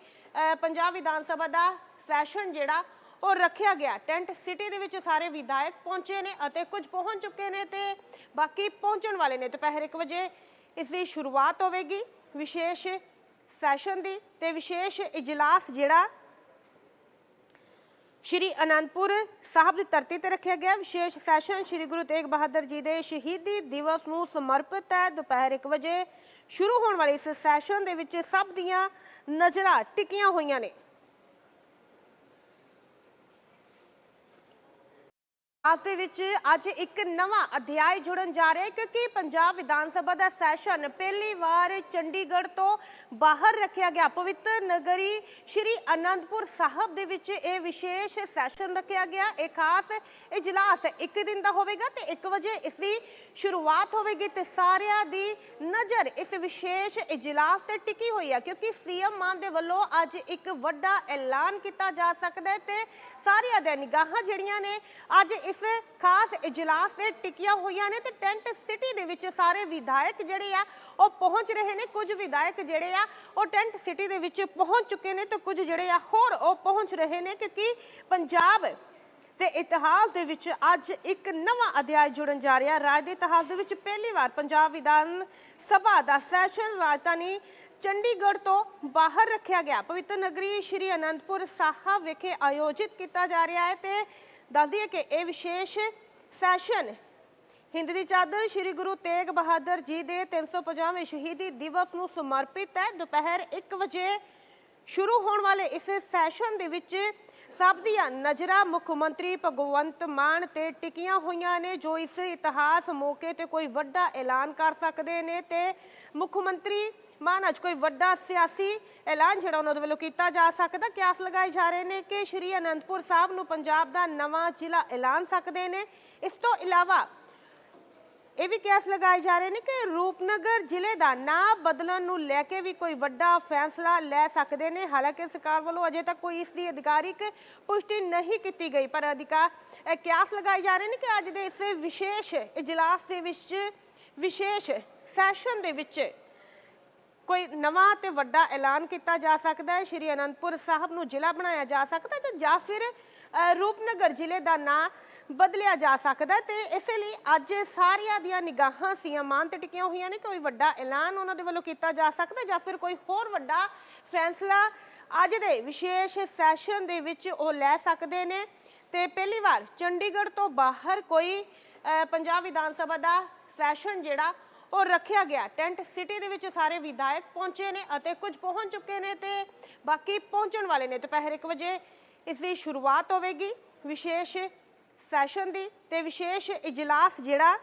ਪੰਜਾਬ ਵਿਧਾਨ ਸਭਾ ਦਾ ਸੈਸ਼ਨ ਜਿਹੜਾ ਉਹ ਰੱਖਿਆ ਗਿਆ। ਟੈਂਟ ਸਿਟੀ ਦੇ ਵਿੱਚ ਸਾਰੇ ਵਿਧਾਇਕ ਪਹੁੰਚੇ ਨੇ ਅਤੇ ਕੁਝ ਪਹੁੰਚ ਚੁੱਕੇ ਨੇ ਤੇ ਬਾਕੀ ਪਹੁੰਚਣ ਵਾਲੇ ਨੇ। ਦੁਪਹਿਰ 1 ਵਜੇ ਇਸ ਦੀ ਸ਼ੁਰੂਆਤ ਹੋਵੇਗੀ। ਵਿਸ਼ੇਸ਼ ਸੈਸ਼ਨ ਦੀ ਤੇ ਵਿਸ਼ੇਸ਼ ਇਜਲਾਸ ਜਿਹੜਾ ਸ਼੍ਰੀ ਅਨੰਦਪੁਰ ਸਾਹਿਬ ਦੀ ਧਰਤੀ ਤੇ ਰੱਖਿਆ ਗਿਆ। ਵਿਸ਼ੇਸ਼ ਸੈਸ਼ਨ ਸ਼੍ਰੀ ਗੁਰੂ ਤੇਗ ਬਹਾਦਰ ਜੀ ਦੇ ਸ਼ਹੀਦੀ ਦਿਵਸ ਨੂੰ ਸਮਰਪਿਤ ਹੈ। ਦੁਪਹਿਰ 1 ਵਜੇ ਸ਼ੁਰੂ ਹੋਣ ਵਾਲੇ ਇਸ ਸੈਸ਼ਨ ਦੇ ਵਿੱਚ ਸਭ ਦੀਆਂ ਨਜ਼ਰਾਂ ਟਿਕੀਆਂ ਹੋਈਆਂ ਨੇ। ਅੱਜ ਦੇ ਵਿੱਚ ਅੱਜ ਇੱਕ ਨਵਾਂ ਅਧਿਆਇ ਜੁੜਨ ਜਾ ਰਿਹਾ ਹੈ ਕਿਉਂਕਿ ਪੰਜਾਬ ਵਿਧਾਨ ਸਭਾ ਦਾ ਸੈਸ਼ਨ ਪਹਿਲੀ ਵਾਰ ਚੰਡੀਗੜ੍ਹ ਤੋਂ ਬਾਹਰ ਰੱਖਿਆ ਗਿਆ। ਪਵਿੱਤਰ ਨਗਰੀ ਸ਼੍ਰੀ ਅਨੰਦਪੁਰ ਸਾਹਿਬ ਦੇ ਵਿੱਚ ਇਹ ਵਿਸ਼ੇਸ਼ ਸੈਸ਼ਨ ਰੱਖਿਆ ਗਿਆ। ਇਹ ਖਾਸ ਇਜਲਾਸ ਇੱਕ ਦਿਨ ਦਾ ਹੋਵੇਗਾ ਤੇ 1 ਵਜੇ ਇਸ ਦੀ ਸ਼ੁਰੂਆਤ ਹੋਵੇਗੀ ਤੇ ਸਾਰਿਆਂ ਦੀ ਨਜ਼ਰ ਇਸ ਵਿਸ਼ੇਸ਼ ਇਜਲਾਸ ਤੇ ਟਿਕੀ ਹੋਈ ਹੈ ਕਿਉਂਕਿ ਸੀਐਮ ਮਾਨ ਦੇ ਵੱਲੋਂ ਅੱਜ ਇੱਕ ਵੱਡਾ ਐਲਾਨ ਕੀਤਾ ਜਾ ਸਕਦਾ ਹੈ ਤੇ ਸਾਰੀਆਂ ਦੇ ਨਿਗਾਹਾਂ ਜਿਹੜੀਆਂ ਨੇ ਅੱਜ ਇਸ ਖਾਸ ਇਜਲਾਸ ਤੇ ਟਿਕੀਆਂ ਹੋਈਆਂ ਨੇ ਤੇ ਟੈਂਟ ਸਿਟੀ ਦੇ ਵਿੱਚ ਸਾਰੇ ਵਿਧਾਇਕ ਜਿਹੜੇ ਆ, ਉਹ ਪਹੁੰਚ ਰਹੇ ਨੇ। ਕੁਝ ਵਿਧਾਇਕ ਜਿਹੜੇ ਆ, ਉਹ ਟੈਂਟ ਸਿਟੀ ਦੇ ਵਿੱਚ ਪਹੁੰਚ ਚੁੱਕੇ ਨੇ ਤੇ ਕੁਝ ਜਿਹੜੇ ਆ, ਹੋਰ ਉਹ ਪਹੁੰਚ ਰਹੇ ਨੇ ਕਿਉਂਕਿ ਪੰਜਾਬ ਤੇ ਇਤਿਹਾਸ ਦੇ ਵਿੱਚ ਅੱਜ ਇੱਕ ਨਵਾਂ ਅਧਿਆਇ ਜੁੜਨ ਜਾ ਰਿਹਾ। ਰਾਜ ਦੇ ਇਤਿਹਾਸ ਦੇ ਵਿੱਚ ਪਹਿਲੀ ਵਾਰ ਪੰਜਾਬ ਵਿਧਾਨ ਸਭਾ ਦਾ ਸੈਸ਼ਨ ਰਾਜਧਾਨੀ ਚੰਡੀਗੜ੍ਹ ਤੋਂ ਬਾਹਰ ਰੱਖਿਆ ਗਿਆ। ਪਵਿੱਤਰ ਨਗਰੀ ਸ਼੍ਰੀ ਅਨੰਦਪੁਰ ਸਾਹਿਬ ਵਿਖੇ ਆਯੋਜਿਤ ਕੀਤਾ ਜਾ ਰਿਹਾ ਹੈ ਤੇ ਦੱਸ ਦਈਏ ਕਿ ਇਹ ਵਿਸ਼ੇਸ਼ ਸੈਸ਼ਨ ਹਿੰਦ ਦੀ ਚਾਦਰ ਸ਼੍ਰੀ ਗੁਰੂ ਤੇਗ ਬਹਾਦਰ ਜੀ ਦੇ 350ਵੇਂ ਸ਼ਹੀਦੀ ਦਿਵਸ ਨੂੰ ਸਮਰਪਿਤ ਹੈ। ਦੁਪਹਿਰ 1 ਵਜੇ ਸ਼ੁਰੂ ਹੋਣ ਵਾਲੇ ਇਸ ਸੈਸ਼ਨ ਦੇ ਵਿੱਚ ਸਭ ਦੀਆਂ ਨਜ਼ਰਾਂ ਮੁੱਖ ਮੰਤਰੀ ਭਗਵੰਤ ਮਾਨ ਤੇ ਟਿਕੀਆਂ ਹੋਈਆਂ ਨੇ, ਜੋ ਇਸ ਇਤਿਹਾਸ ਮੌਕੇ ਤੇ ਕੋਈ ਵੱਡਾ ਐਲਾਨ ਕਰ ਸਕਦੇ ਨੇ ਤੇ ਮੁੱਖ ਮੰਤਰੀ ਮਾਨ ਅੱਜ ਕੋਈ ਵੱਡਾ ਸਿਆਸੀ ਐਲਾਨ ਜਿਹੜਾ ਉਹਨਾਂ ਦੇ ਵੱਲੋਂ ਕੀਤਾ ਜਾ ਸਕਦਾ। ਕਿਆਸ ਲਗਾਏ ਜਾ ਰਹੇ ਨੇ ਕਿ ਸ਼੍ਰੀ ਅਨੰਦਪੁਰ ਸਾਹਿਬ ਨੂੰ ਪੰਜਾਬ ਦਾ ਨਵਾਂ ਜ਼ਿਲ੍ਹਾ ਐਲਾਨ ਸਕਦੇ ਨੇ। ਇਸ ਤੋਂ ਇਲਾਵਾ ਇਹ ਵੀ ਕਿਆਸ ਲਗਾਏ ਜਾ ਰਹੇ ਨੇ ਕਿ ਰੂਪਨਗਰ ਜ਼ਿਲ੍ਹੇ ਦਾ ਨਾਂ ਬਦਲਣ ਨੂੰ ਲੈ ਕੇ ਵੀ ਕੋਈ ਵੱਡਾ ਫੈਸਲਾ ਲੈ ਸਕਦੇ ਨੇ। ਹਾਲਾਂਕਿ ਸਰਕਾਰ ਵੱਲੋਂ ਅਜੇ ਤੱਕ ਕੋਈ ਇਸ ਦੀ ਅਧਿਕਾਰਿਕ ਪੁਸ਼ਟੀ ਨਹੀਂ ਕੀਤੀ ਗਈ, ਪਰ ਅਧਿਕਾਰ ਕਿਆਸ ਲਗਾਏ ਜਾ ਰਹੇ ਨੇ ਕਿ ਅੱਜ ਦੇ ਇਸ ਵਿਸ਼ੇਸ਼ ਇਜਲਾਸ ਦੇ ਵਿੱਚ, ਵਿਸ਼ੇਸ਼ ਸੈਸ਼ਨ ਦੇ ਵਿੱਚ ਕੋਈ ਨਵਾਂ ਤੇ ਵੱਡਾ ਐਲਾਨ ਕੀਤਾ ਜਾ ਸਕਦਾ ਹੈ। ਸ਼੍ਰੀ ਅਨੰਦਪੁਰ ਸਾਹਿਬ ਨੂੰ ਜ਼ਿਲ੍ਹਾ ਬਣਾਇਆ ਜਾ ਸਕਦਾ ਹੈ ਜਾਂ ਫਿਰ ਰੂਪਨਗਰ ਜ਼ਿਲ੍ਹੇ ਦਾ ਨਾਂ ਬਦਲਿਆ ਜਾ ਸਕਦਾ ਹੈ ਤੇ ਇਸੇ ਲਈ ਅੱਜ ਸਾਰੀਆਂ ਦੀਆਂ ਨਿਗਾਹਾਂ ਸੀਐਮ ਮਾਨ ਤੇ ਟਿਕੀਆਂ ਹੋਈਆਂ ਨੇ ਕੋਈ ਵੱਡਾ ਐਲਾਨ ਉਹਨਾਂ ਦੇ ਵੱਲੋਂ ਕੀਤਾ ਜਾ ਸਕਦਾ ਜਾਂ ਫਿਰ ਕੋਈ ਹੋਰ ਵੱਡਾ ਫੈਸਲਾ ਅੱਜ ਦੇ ਵਿਸ਼ੇਸ਼ ਸੈਸ਼ਨ ਦੇ ਵਿੱਚ ਉਹ ਲੈ ਸਕਦੇ ਨੇ। ਤੇ ਪਹਿਲੀ ਵਾਰ ਚੰਡੀਗੜ੍ਹ ਤੋਂ ਬਾਹਰ ਕੋਈ ਪੰਜਾਬ ਵਿਧਾਨ ਸਭਾ ਦਾ ਸੈਸ਼ਨ ਜਿਹੜਾ ਉਹ ਰੱਖਿਆ ਗਿਆ। ਟੈਂਟ ਸਿਟੀ ਦੇ ਵਿੱਚ ਸਾਰੇ ਵਿਧਾਇਕ ਪਹੁੰਚੇ ਨੇ ਅਤੇ ਕੁਝ ਪਹੁੰਚ ਚੁੱਕੇ ਨੇ ਤੇ ਬਾਕੀ ਪਹੁੰਚਣ ਵਾਲੇ ਨੇ। ਦੁਪਹਿਰ 1 ਵਜੇ ਇਸ ਦੀ ਸ਼ੁਰੂਆਤ ਹੋਵੇਗੀ। ਵਿਸ਼ੇਸ਼ ਸੈਸ਼ਨ ਦੀ ਤੇ ਵਿਸ਼ੇਸ਼ ਇਜਲਾਸ ਜਿਹੜਾ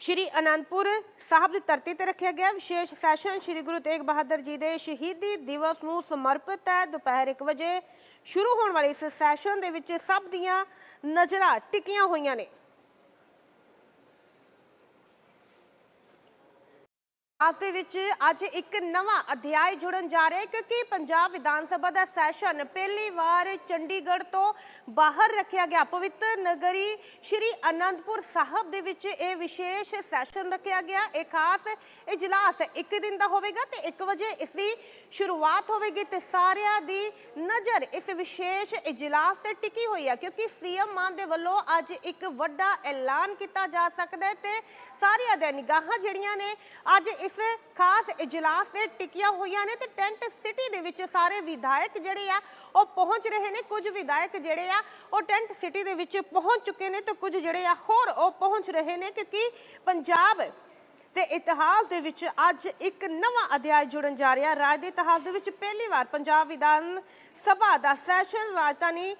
ਸ਼੍ਰੀ ਅਨੰਦਪੁਰ ਸਾਹਿਬ ਦੀ ਧਰਤੀ ਤੇ ਰੱਖਿਆ ਗਿਆ। ਵਿਸ਼ੇਸ਼ ਸੈਸ਼ਨ ਸ਼੍ਰੀ ਗੁਰੂ ਤੇਗ ਬਹਾਦਰ ਜੀ ਦੇ ਸ਼ਹੀਦੀ ਦਿਵਸ ਨੂੰ ਸਮਰਪਿਤ ਹੈ। ਦੁਪਹਿਰ 1 ਵਜੇ ਸ਼ੁਰੂ ਹੋਣ ਵਾਲੇ ਇਸ ਸੈਸ਼ਨ ਦੇ ਵਿੱਚ ਸਭ ਦੀਆਂ ਨਜ਼ਰਾਂ ਟਿਕੀਆਂ ਹੋਈਆਂ ਨੇ। ਅੱਜ ਦੇ ਵਿੱਚ ਅੱਜ ਇੱਕ ਨਵਾਂ ਅਧਿਆਇ ਜੁੜਨ ਜਾ ਰਿਹਾ ਹੈ ਕਿਉਂਕਿ ਪੰਜਾਬ ਵਿਧਾਨ ਸਭਾ ਦਾ ਸੈਸ਼ਨ ਪਹਿਲੀ ਵਾਰ ਚੰਡੀਗੜ੍ਹ ਤੋਂ ਬਾਹਰ ਰੱਖਿਆ ਗਿਆ। ਪਵਿੱਤਰ ਨਗਰੀ ਸ਼੍ਰੀ ਅਨੰਦਪੁਰ ਸਾਹਿਬ ਦੇ ਵਿੱਚ ਇਹ ਵਿਸ਼ੇਸ਼ ਸੈਸ਼ਨ ਰੱਖਿਆ ਗਿਆ। ਇਹ ਖਾਸ ਇਜਲਾਸ ਇੱਕ ਦਿਨ ਦਾ ਹੋਵੇਗਾ ਤੇ 1 ਵਜੇ ਇਸ ਦੀ ਸ਼ੁਰੂਆਤ ਹੋਵੇਗੀ ਤੇ ਸਾਰਿਆਂ ਦੀ ਨਜ਼ਰ ਇਸ ਵਿਸ਼ੇਸ਼ ਇਜਲਾਸ ਤੇ ਟਿਕੀ ਹੋਈ ਹੈ ਕਿਉਂਕਿ ਸੀਐਮ ਮਾਨ ਦੇ ਵੱਲੋਂ ਅੱਜ ਇੱਕ ਵੱਡਾ ਐਲਾਨ ਕੀਤਾ ਜਾ ਸਕਦਾ ਹੈ ਤੇ ਸਾਰੀਆਂ ਦੀਆਂ ਨਿਗਾਹਾਂ ਜਿਹੜੀਆਂ ਨੇ ਅੱਜ ਇਸ ਖਾਸ ਇਜਲਾਸ ਤੇ ਟਿਕੀਆਂ ਹੋਈਆਂ ਨੇ ਤੇ ਟੈਂਟ ਸਿਟੀ ਦੇ ਵਿੱਚ ਸਾਰੇ ਵਿਧਾਇਕ ਜਿਹੜੇ ਆ, ਉਹ ਪਹੁੰਚ ਰਹੇ ਨੇ। ਕੁਝ ਵਿਧਾਇਕ ਜਿਹੜੇ ਆ, ਉਹ ਟੈਂਟ ਸਿਟੀ ਦੇ ਵਿੱਚ ਪਹੁੰਚ ਚੁੱਕੇ ਨੇ ਤੇ ਕੁਝ ਜਿਹੜੇ ਆ, ਹੋਰ ਉਹ ਪਹੁੰਚ ਰਹੇ ਨੇ ਕਿਉਂਕਿ ਪੰਜਾਬ ਤੇ ਇਤਿਹਾਸ ਦੇ ਵਿੱਚ ਅੱਜ ਇੱਕ ਨਵਾਂ ਅਧਿਆਇ ਜੁੜਨ ਜਾ ਰਿਹਾ। ਰਾਜ ਦੇ ਇਤਿਹਾਸ ਦੇ ਵਿੱਚ ਪਹਿਲੀ ਵਾਰ ਪੰਜਾਬ ਵਿਧਾਨ ਸਭਾ ਦਾ ਸੈਸ਼ਨ ਰਾਜਧਾਨੀ